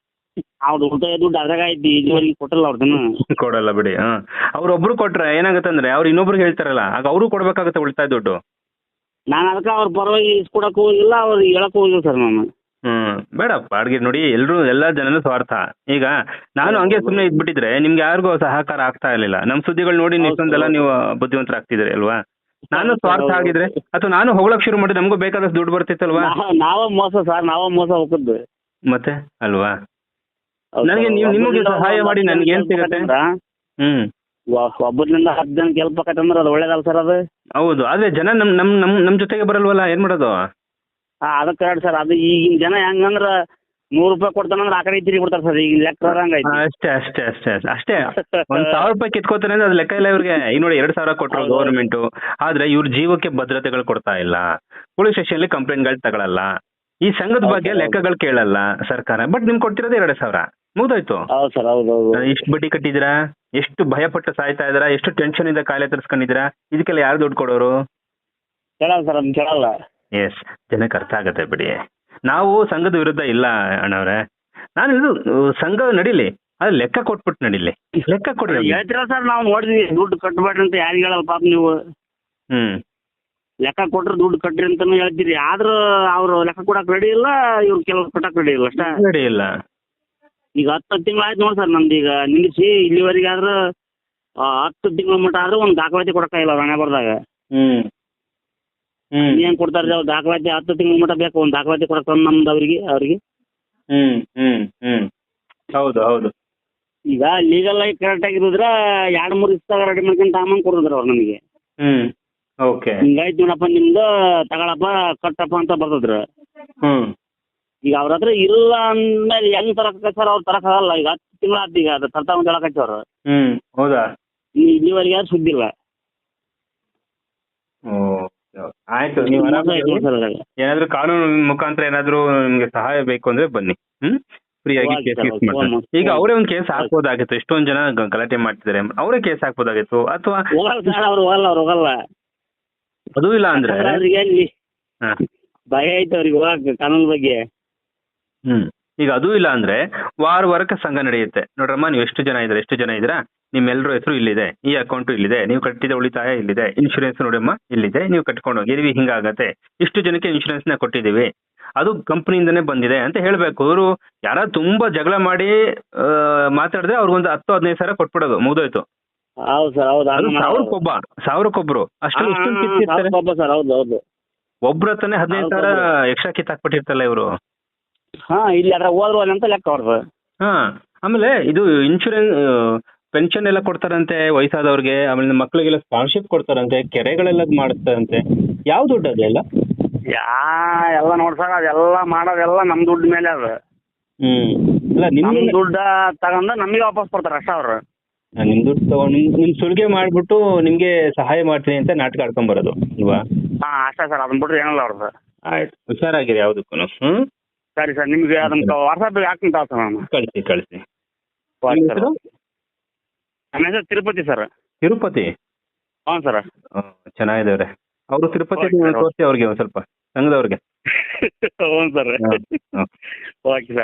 ಉಳಿತಾಯ ದುಡ್ಡು ಅದಾಗ ಐತಿ ಇದುವರೆಗೆ ಕೊಟ್ಟಲ್ಲ ಅವ್ರದನ್ನು [laughs] ಕೊಡಲ್ಲ ಬಿಡಿ ಹಾ. ಅವ್ರೊಬ್ರು ಕೊಟ್ರೆ ಏನಾಗುತ್ತೆ ಅಂದ್ರೆ ಅವ್ರು ಇನ್ನೊಬ್ರಿಗೆ ಹೇಳ್ತಾರಲ್ಲ ಆಗ ಅವರು ಕೊಡ್ಬೇಕಾಗುತ್ತೆ ಉಳಿತಾಯ ದುಡ್ಡು. ನಾನು ಅದಕ್ಕೆ ಅವ್ರ ಪರವಾಗಿ ಇಸ್ಕೊಡಕ್ ಹೋಗಿಲ್ಲ ಅವ್ರು ಹೇಳಕ್ ಹೋಗಿಲ್ಲ ಸರ್ ನಾನು. ಹ್ಮ್. ಬೇಡ ಬಾಡಿಗೆ ನೋಡಿ ಎಲ್ರು ಎಲ್ಲಾ ಜನನು ಸ್ವಾರ್ಥ. ಈಗ ನಾನು ಹಂಗೆ ಸುಮ್ನೆ ಇದ್ಬಿಟ್ಟಿದ್ರೆ ನಿಮ್ಗೆ ಯಾರಿಗೂ ಸಹಕಾರ ಆಗ್ತಾ ಇರ್ಲಿಲ್ಲ. ನಮ್ ಸುದ್ದಿಗಳು ನೋಡಿ ಇಷ್ಟೊಂದೆಲ್ಲ ಬುದ್ಧಿವಂತರ ಆಗ್ತಿದ್ರೆ ಬುದ್ಧಿವಂತರಾಗ್ತಿದ್ರಿ ಅಲ್ವಾ? ನಾನು ಸ್ವಾರ್ಥ ಆಗಿದ್ರೆ ಅಥವಾ ನಾನು ಹೋಗ್ಲಕ್ ಶುರು ಮಾಡಿ ನಮಗೂ ಬೇಕಾದಷ್ಟು ದುಡ್ಡು ಬರ್ತಿತ್ತಲ್ವಾ? ನಾವ್- ನಾವ ಮೋಸ ಸರ್ ನಾವ ಮೋಸ ಹೋಗದ್ದು ಮತ್ತೆ? ಅಲ್ವಾ? ನನಗೆ ನೀವು- ನಿಮಗೆ ಸಹಾಯ ಮಾಡಿ ನನ್ಗೆ ಏನ್ ಸಿಗತ್ತೆ? ಹ್ಮ್. ಒಬ್ಬರಿಂದ ಹತ್ತು ಜನ ಕೆಲ್ಸ ಆಕತ್ತಂದ್ರ ಅದು ಒಳ್ಳೇದಲ್ಲ ಸರ್ ಅದು? ಹೌದು ಆದ್ರೆ ಜನ ನಮ್ ನಮ್ ನಮ್ ನಮ್ ಜೊತೆಗೆ ಬರಲ್ವಲ್ಲ ಏನ್ ಮಾಡೋದು? ಅದಕ್ಕೆ ಕರೆಕ್ಟ್ ಸರ್ ಅದು ಈಗಿನ ಜನ ಹೆಂಗಂದ್ರ ನೂರು ರೂಪಾಯಿ ಕೊಡ್ತಾನಂದ್ರ ಆ ಕಡೆ ಇದ್ದೀರಿ ಕೊಡ್ತಾರೆ ಸರ್ ಈಗ ಲೆಕ್ಕ ಹಂಗೈತಿ ಅಷ್ಟೇ ಅಷ್ಟೇ ಅಷ್ಟೇ ಅಷ್ಟೇ. ಒಂದ್ ಸಾವಿರ ರೂಪಾಯಿ ಕಿತ್ಕೋತಾರೆ ಅಂದ್ರೆ ಅದು ಲೆಕ್ಕ ಇಲ್ಲ ಇವ್ರಿಗೆ. ಈ ನೋಡಿ ಎರಡ್ ಸಾವಿರ ಕೊಟ್ಟರು ಗೌರ್ಮೆಂಟು ಆದ್ರೆ ಇವ್ರ ಜೀವಕ್ಕೆ ಭದ್ರತೆಗಳು ಕೊಡ್ತಾ ಇಲ್ಲ. ಪೊಲೀಸ್ ಸ್ಟೇಷನ್ ಅಲ್ಲಿ ಕಂಪ್ಲೇಂಟ್ಗಳು ತಗೊಳಲ್ಲ. ಈ ಸಂಘದ ಬಗ್ಗೆ. ಲೆಕ್ಕಗಳು ಕೇಳಲ್ಲ ಸರ್ಕಾರ. ಬಟ್ ನಿಮ್ಗೆ ಕೊಡ್ತಿರೋದು ಎರಡ್ ಸಾವಿರ. ಮುಗ್ದೋಯ್ತು. ಎಷ್ಟು ಬಡ್ಡಿ ಕಟ್ಟಿದಿರಾ? ಎಷ್ಟು ಭಯಪಟ್ಟು ಸಾಯ್ತಾ ಇದ್ದೀರಾ? ಎಷ್ಟು ಟೆನ್ಷನ್ ಇಂದ ಕಾಯಿಲೆ ತರಿಸ್ಕೊಂಡಿದ್ದೀರಾ? ಇದಕ್ಕೆಲ್ಲ ಯಾರು ದುಡ್ಡು ಕೊಡೋರು? ಕೇಳಲ್ಲ ಸರ್ ಕೇಳಲ್ಲ. ಎಸ್ ಜನಕ್ಕೆ ಅರ್ಥ ಆಗತ್ತೆ ಬಿಡಿ. ನಾವು ಸಂಘದ ವಿರುದ್ಧ ಇಲ್ಲ ಅಣ್ಣವ್ರೆ. ನಾನು ಇದು ಸಂಘ ನಡೀಲಿ ಅದು ಲೆಕ್ಕ ಕೊಟ್ಬಿಟ್ಟು ನಡೀಲಿ. ಲೆಕ್ಕ ಕೊಡಿ. ಹೇಳ್ತೀರಾ ಸರ್ ನಾವು ನೋಡಿದ್ವಿ ದುಡ್ಡು ಕಟ್ಟಬೇಡ್ರಿ ಅಂತ ಯಾರು ಹೇಳಲ್ಲ ಪಾಪ ನೀವು. ಹ್ಮ್. ಲೆಕ್ಕ ಕೊಟ್ರೆ ದುಡ್ಡು ಕಟ್ರಿ ಅಂತಾನು ಹೇಳ್ತೀರಿ. ಆದ್ರೂ ಅವ್ರು ಲೆಕ್ಕ ಕೊಡಕ್ ರೆಡಿ ಇಲ್ಲ ಇವ್ರು ಕೆಲವ್ರು ಕಟ್ಟಕ್ ರೆಡಿ ಇಲ್ಲ ಅಷ್ಟೇ. ರೆಡಿ ಇಲ್ಲ. ಈಗ ಹತ್ತು ತಿಂಗಳು ಆಯ್ತು ನೋಡಿ ಸರ್ ನಮ್ದು ಈಗ ನಿಲ್ಲಿಸಿ ಇಲ್ಲಿವರೆಗೆ ಆದ್ರೂ ಹತ್ತು ತಿಂಗಳ ಮಟ್ಟ ಆದ್ರೂ ಒಂದು ದಾಖಲಾತಿ ಕೊಡಕ್ಕಾಗಿಲ್ಲ ಹಣೆ ಬರ್ದಾಗ. ಹ್ಮ್. ಏನ್ ಕೊಡ್ತಾರೆ ಅವ್ರು ದಾಖಲಾತಿ ಹತ್ತು ತಿಂಗಳ ಮಟ್ಟ ಬೇಕು ಒಂದು ದಾಖಲಾತಿ ಕೊಡಕ್ ನಮ್ದು ಅವ್ರಿಗೆ ಅವ್ರಿಗೆ. ಹ್ಮ್ ಹ್ಮ್ ಹ್ಮ್. ಹೌದು ಹೌದು. ಈಗ ಲೀಗಲ್ ಆಗಿ ಕರೆಕ್ಟ್ ಆಗಿರೋದ್ರ ಎರಡ್ ಮೂರು ದಿವಸದಾಗ ರೆಡಿ ಮಾಡ್ಕೊಂಡು ಸಾಮಾನ್ ಕೊಡಿದ್ರು ಅವ್ರು ನಮಗೆ? ಹ್ಮ್ ಓಕೆ. ಹಿಂಗಾಯ್ತು ನೋಡಪ್ಪ ನಿಮ್ದು ತಗೊಳಪ್ಪ ಕಟ್ಟಪ್ಪ ಅಂತ ಬರ್ತದ್ರ. ಹ್ಮ್. ಈಗ ಅವ್ರ ಹತ್ರ ಇಲ್ಲ ಅಂದ್ಮೇಲೆ ಹೆಂಗ್ ತರಕ ಸರ್ ಅವ್ರು ತರಕಾಗಲ್ಲ ಈಗ ಹತ್ತು ತಿಂಗಳ ಆತ್ ಈಗ ಅದು ತರ್ತಾ ಹೇಳಕ್ ಹ್ಮ್ ಹೌದಾ? ಇಲ್ಲಿವರೆಗೆ ಯಾರು ಸುದ್ದಿ ಇಲ್ಲ. ಓ, ಆಯ್ತು ನೀವು ಏನಾದ್ರೂ ಕಾನೂನು ಮುಖಾಂತರ ಏನಾದ್ರೂ ನಿಮ್ಗೆ ಸಹಾಯ ಬೇಕು ಅಂದ್ರೆ ಬನ್ನಿ. ಹ್ಮ್? ಫ್ರೀ ಆಗಿ ಕೇಸ್ ಮಾಡ್ತಾರೆ ಈಗ ಅವರೇ ಒಂದು ಕೇಸ್ ಹಾಕ್ಬೋದಾಗಿತ್ತು. ಎಷ್ಟೊಂದ್ ಜನ ಗಲಾಟೆ ಮಾಡ್ತಿದ್ದಾರೆ ಅವರೇ ಕೇಸ್ ಹಾಕ್ಬೋದಾಗಿತ್ತು ಅಥವಾ ಅದು ಇಲ್ಲ ಅಂದ್ರೆ. ಭಯ ಐತೆ ಅವ್ರಿಗೆ ಕಾನೂನು ಬಗ್ಗೆ. ಹ್ಮ್. ಈಗ ಅದು ಇಲ್ಲ ಅಂದ್ರೆ ವಾರ ವಾರಕ್ಕೆ ಸಂಘ ನಡೆಯುತ್ತೆ. ನೋಡ್ರಮ್ಮ ನೀವು ಎಷ್ಟು ಜನ ಇದ್ದೀರಾ ಎಷ್ಟು ಜನ ಇದ್ದೀರಾ? ನಿಮ್ಮೆಲ್ಲರ ಹೆಸರು ಇಲ್ಲಿದೆ ಈ ಅಕೌಂಟ್ ಇಲ್ಲಿದೆ ನೀವು ಕಟ್ಟಿದ ಉಳಿತಾಯ ಇಲ್ಲಿದೆ ಇನ್ಶೂರೆನ್ಸ್ ನೋಡಮ್ಮ ಇಲ್ಲಿದೆ ನೀವು ಕಟ್ಕೊಂಡು ಹೋಗಿರಿ ಹಿಂಗಾಗತ್ತೆ ಇಷ್ಟು ಜನಕ್ಕೆ ಇನ್ಶೂರೆನ್ಸ್ನ ಕೊಟ್ಟಿದ್ದೀವಿ. ಅದು ಕಂಪ್ನಿಯಿಂದನೇ ಬಂದಿದೆ ಅಂತ ಹೇಳ್ಬೇಕು. ಅವರು ಯಾರ ತುಂಬಾ ಜಗಳ ಮಾಡಿ ಮಾತಾಡಿದ್ರೆ ಅವ್ರಿಗೊಂದು ಹತ್ತು ಹದಿನೈದು ಸಾವಿರ ಕೊಟ್ಬಿಡೋದು ಮುಗ್ದೋಯ್ತು. ಹೌದು ಸರ್ ಹೌದು. ಸಾವಿರಕ್ಕೊಬ್ಬ ಸಾವಿರಕ್ಕೊಬ್ರು ಅಷ್ಟು ಕಿತ್ತಿರ್ತಾರೆ ಸರ್ ಹೌದು ಹೌದು. ಒಬ್ರ ಹತ್ರನೇ ಹದಿನೈದು ಸಾವಿರ ಎಕ್ಸ್ಟ್ರಾ ಕಿತ್ತಾಕ್ಬಿಟ್ಟಿರ್ತಾರಲ್ಲ ಇವರು. ಹಾ ಇಲ್ಲಿ ಅದ್ರ ಹೋದ್ರು ಅಂತ ಲೆಕ್ಕ ಅವ್ರದ್ದು ಹಾ ಆಮೇಲೆ ಇದು ಇನ್ಶೂರೆನ್ಸ್ ಪೆನ್ಷನ್ ಎಲ್ಲ ಕೊಡ್ತಾರಂತೆ ವಯಸ್ಸಾದವ್ರಿಗೆ ಆಮೇಲೆ ಮಕ್ಕಳಿಗೆಲ್ಲ ಸ್ಕಾಲರ್ಶಿಪ್ ಕೊಡ್ತಾರಂತೆ ಕೆರೆಗಳೆಲ್ಲ ಮಾಡ್ತಾರಂತೆ ಯಾವ ದುಡ್ಡು ಅದೆಲ್ಲ ಯಾ ಎಲ್ಲ ನೋಡ್ ಸರ್ ಅದೆಲ್ಲ ಮಾಡೋದೆಲ್ಲ ನಮ್ ದುಡ್ಡು ಮೇಲೆ ಅದು. ಹ್ಮ್. ಇಲ್ಲ ನಿಮ್ ನಮ್ ದುಡ್ಡ ತಗೊಂಡ ನಮಗೆ ವಾಪಸ್ ಕೊಡ್ತಾರ ಅಷ್ಟ ಅವ್ರು. ನಿಮ್ ದುಡ್ಡು ತಗೊಂಡು ನಿಮ್ ನಿಮ್ ಸುಲಿಗೆ ಮಾಡ್ಬಿಟ್ಟು ನಿಮ್ಗೆ ಸಹಾಯ ಮಾಡ್ತೀನಿ ಅಂತ ನಾಟಕ ಆಡ್ಕೊಂಡ್ ಬರೋದು ಅಲ್ವಾ? ಹಾ ಅಷ್ಟೇ ಸರ್ ಅದನ್ನ ಬಿಟ್ರೆ ಏನಲ್ಲ ಅವ್ರದ್ದು ಆಯ್ತು ಹುಷಾರಾಗಿರಿ ಯಾವ್ದಕ್ಕೂ ಹ್ಮ್? ಸರಿ ಸರ್ ನಿಮ್ಗೆ ಅದನ್ನ ವಾಟ್ಸಪ್ಪಿಗೆ ಹಾಕ್ತೀನಿ ತಾವು ಸರ್ ನಾನು. ಕಳಿಸಿ ಕಳಿಸಿ. ಸರ್ ನನ್ನ ಹೆಸರು ತಿರುಪತಿ ಸರ್ ತಿರುಪತಿ? ಹ್ಞೂ ಸರ್ ಚೆನ್ನಾಗಿದ್ದಾರೆ ಅವರು. ತಿರುಪತಿ. ತೋರಿಸಿ ಅವ್ರಿಗೆ ಒಂದ್ ಸ್ವಲ್ಪ ಸಂಘದವ್ರಿಗೆ. [laughs] ಹ್ಞೂ ಸರ್. Okay sir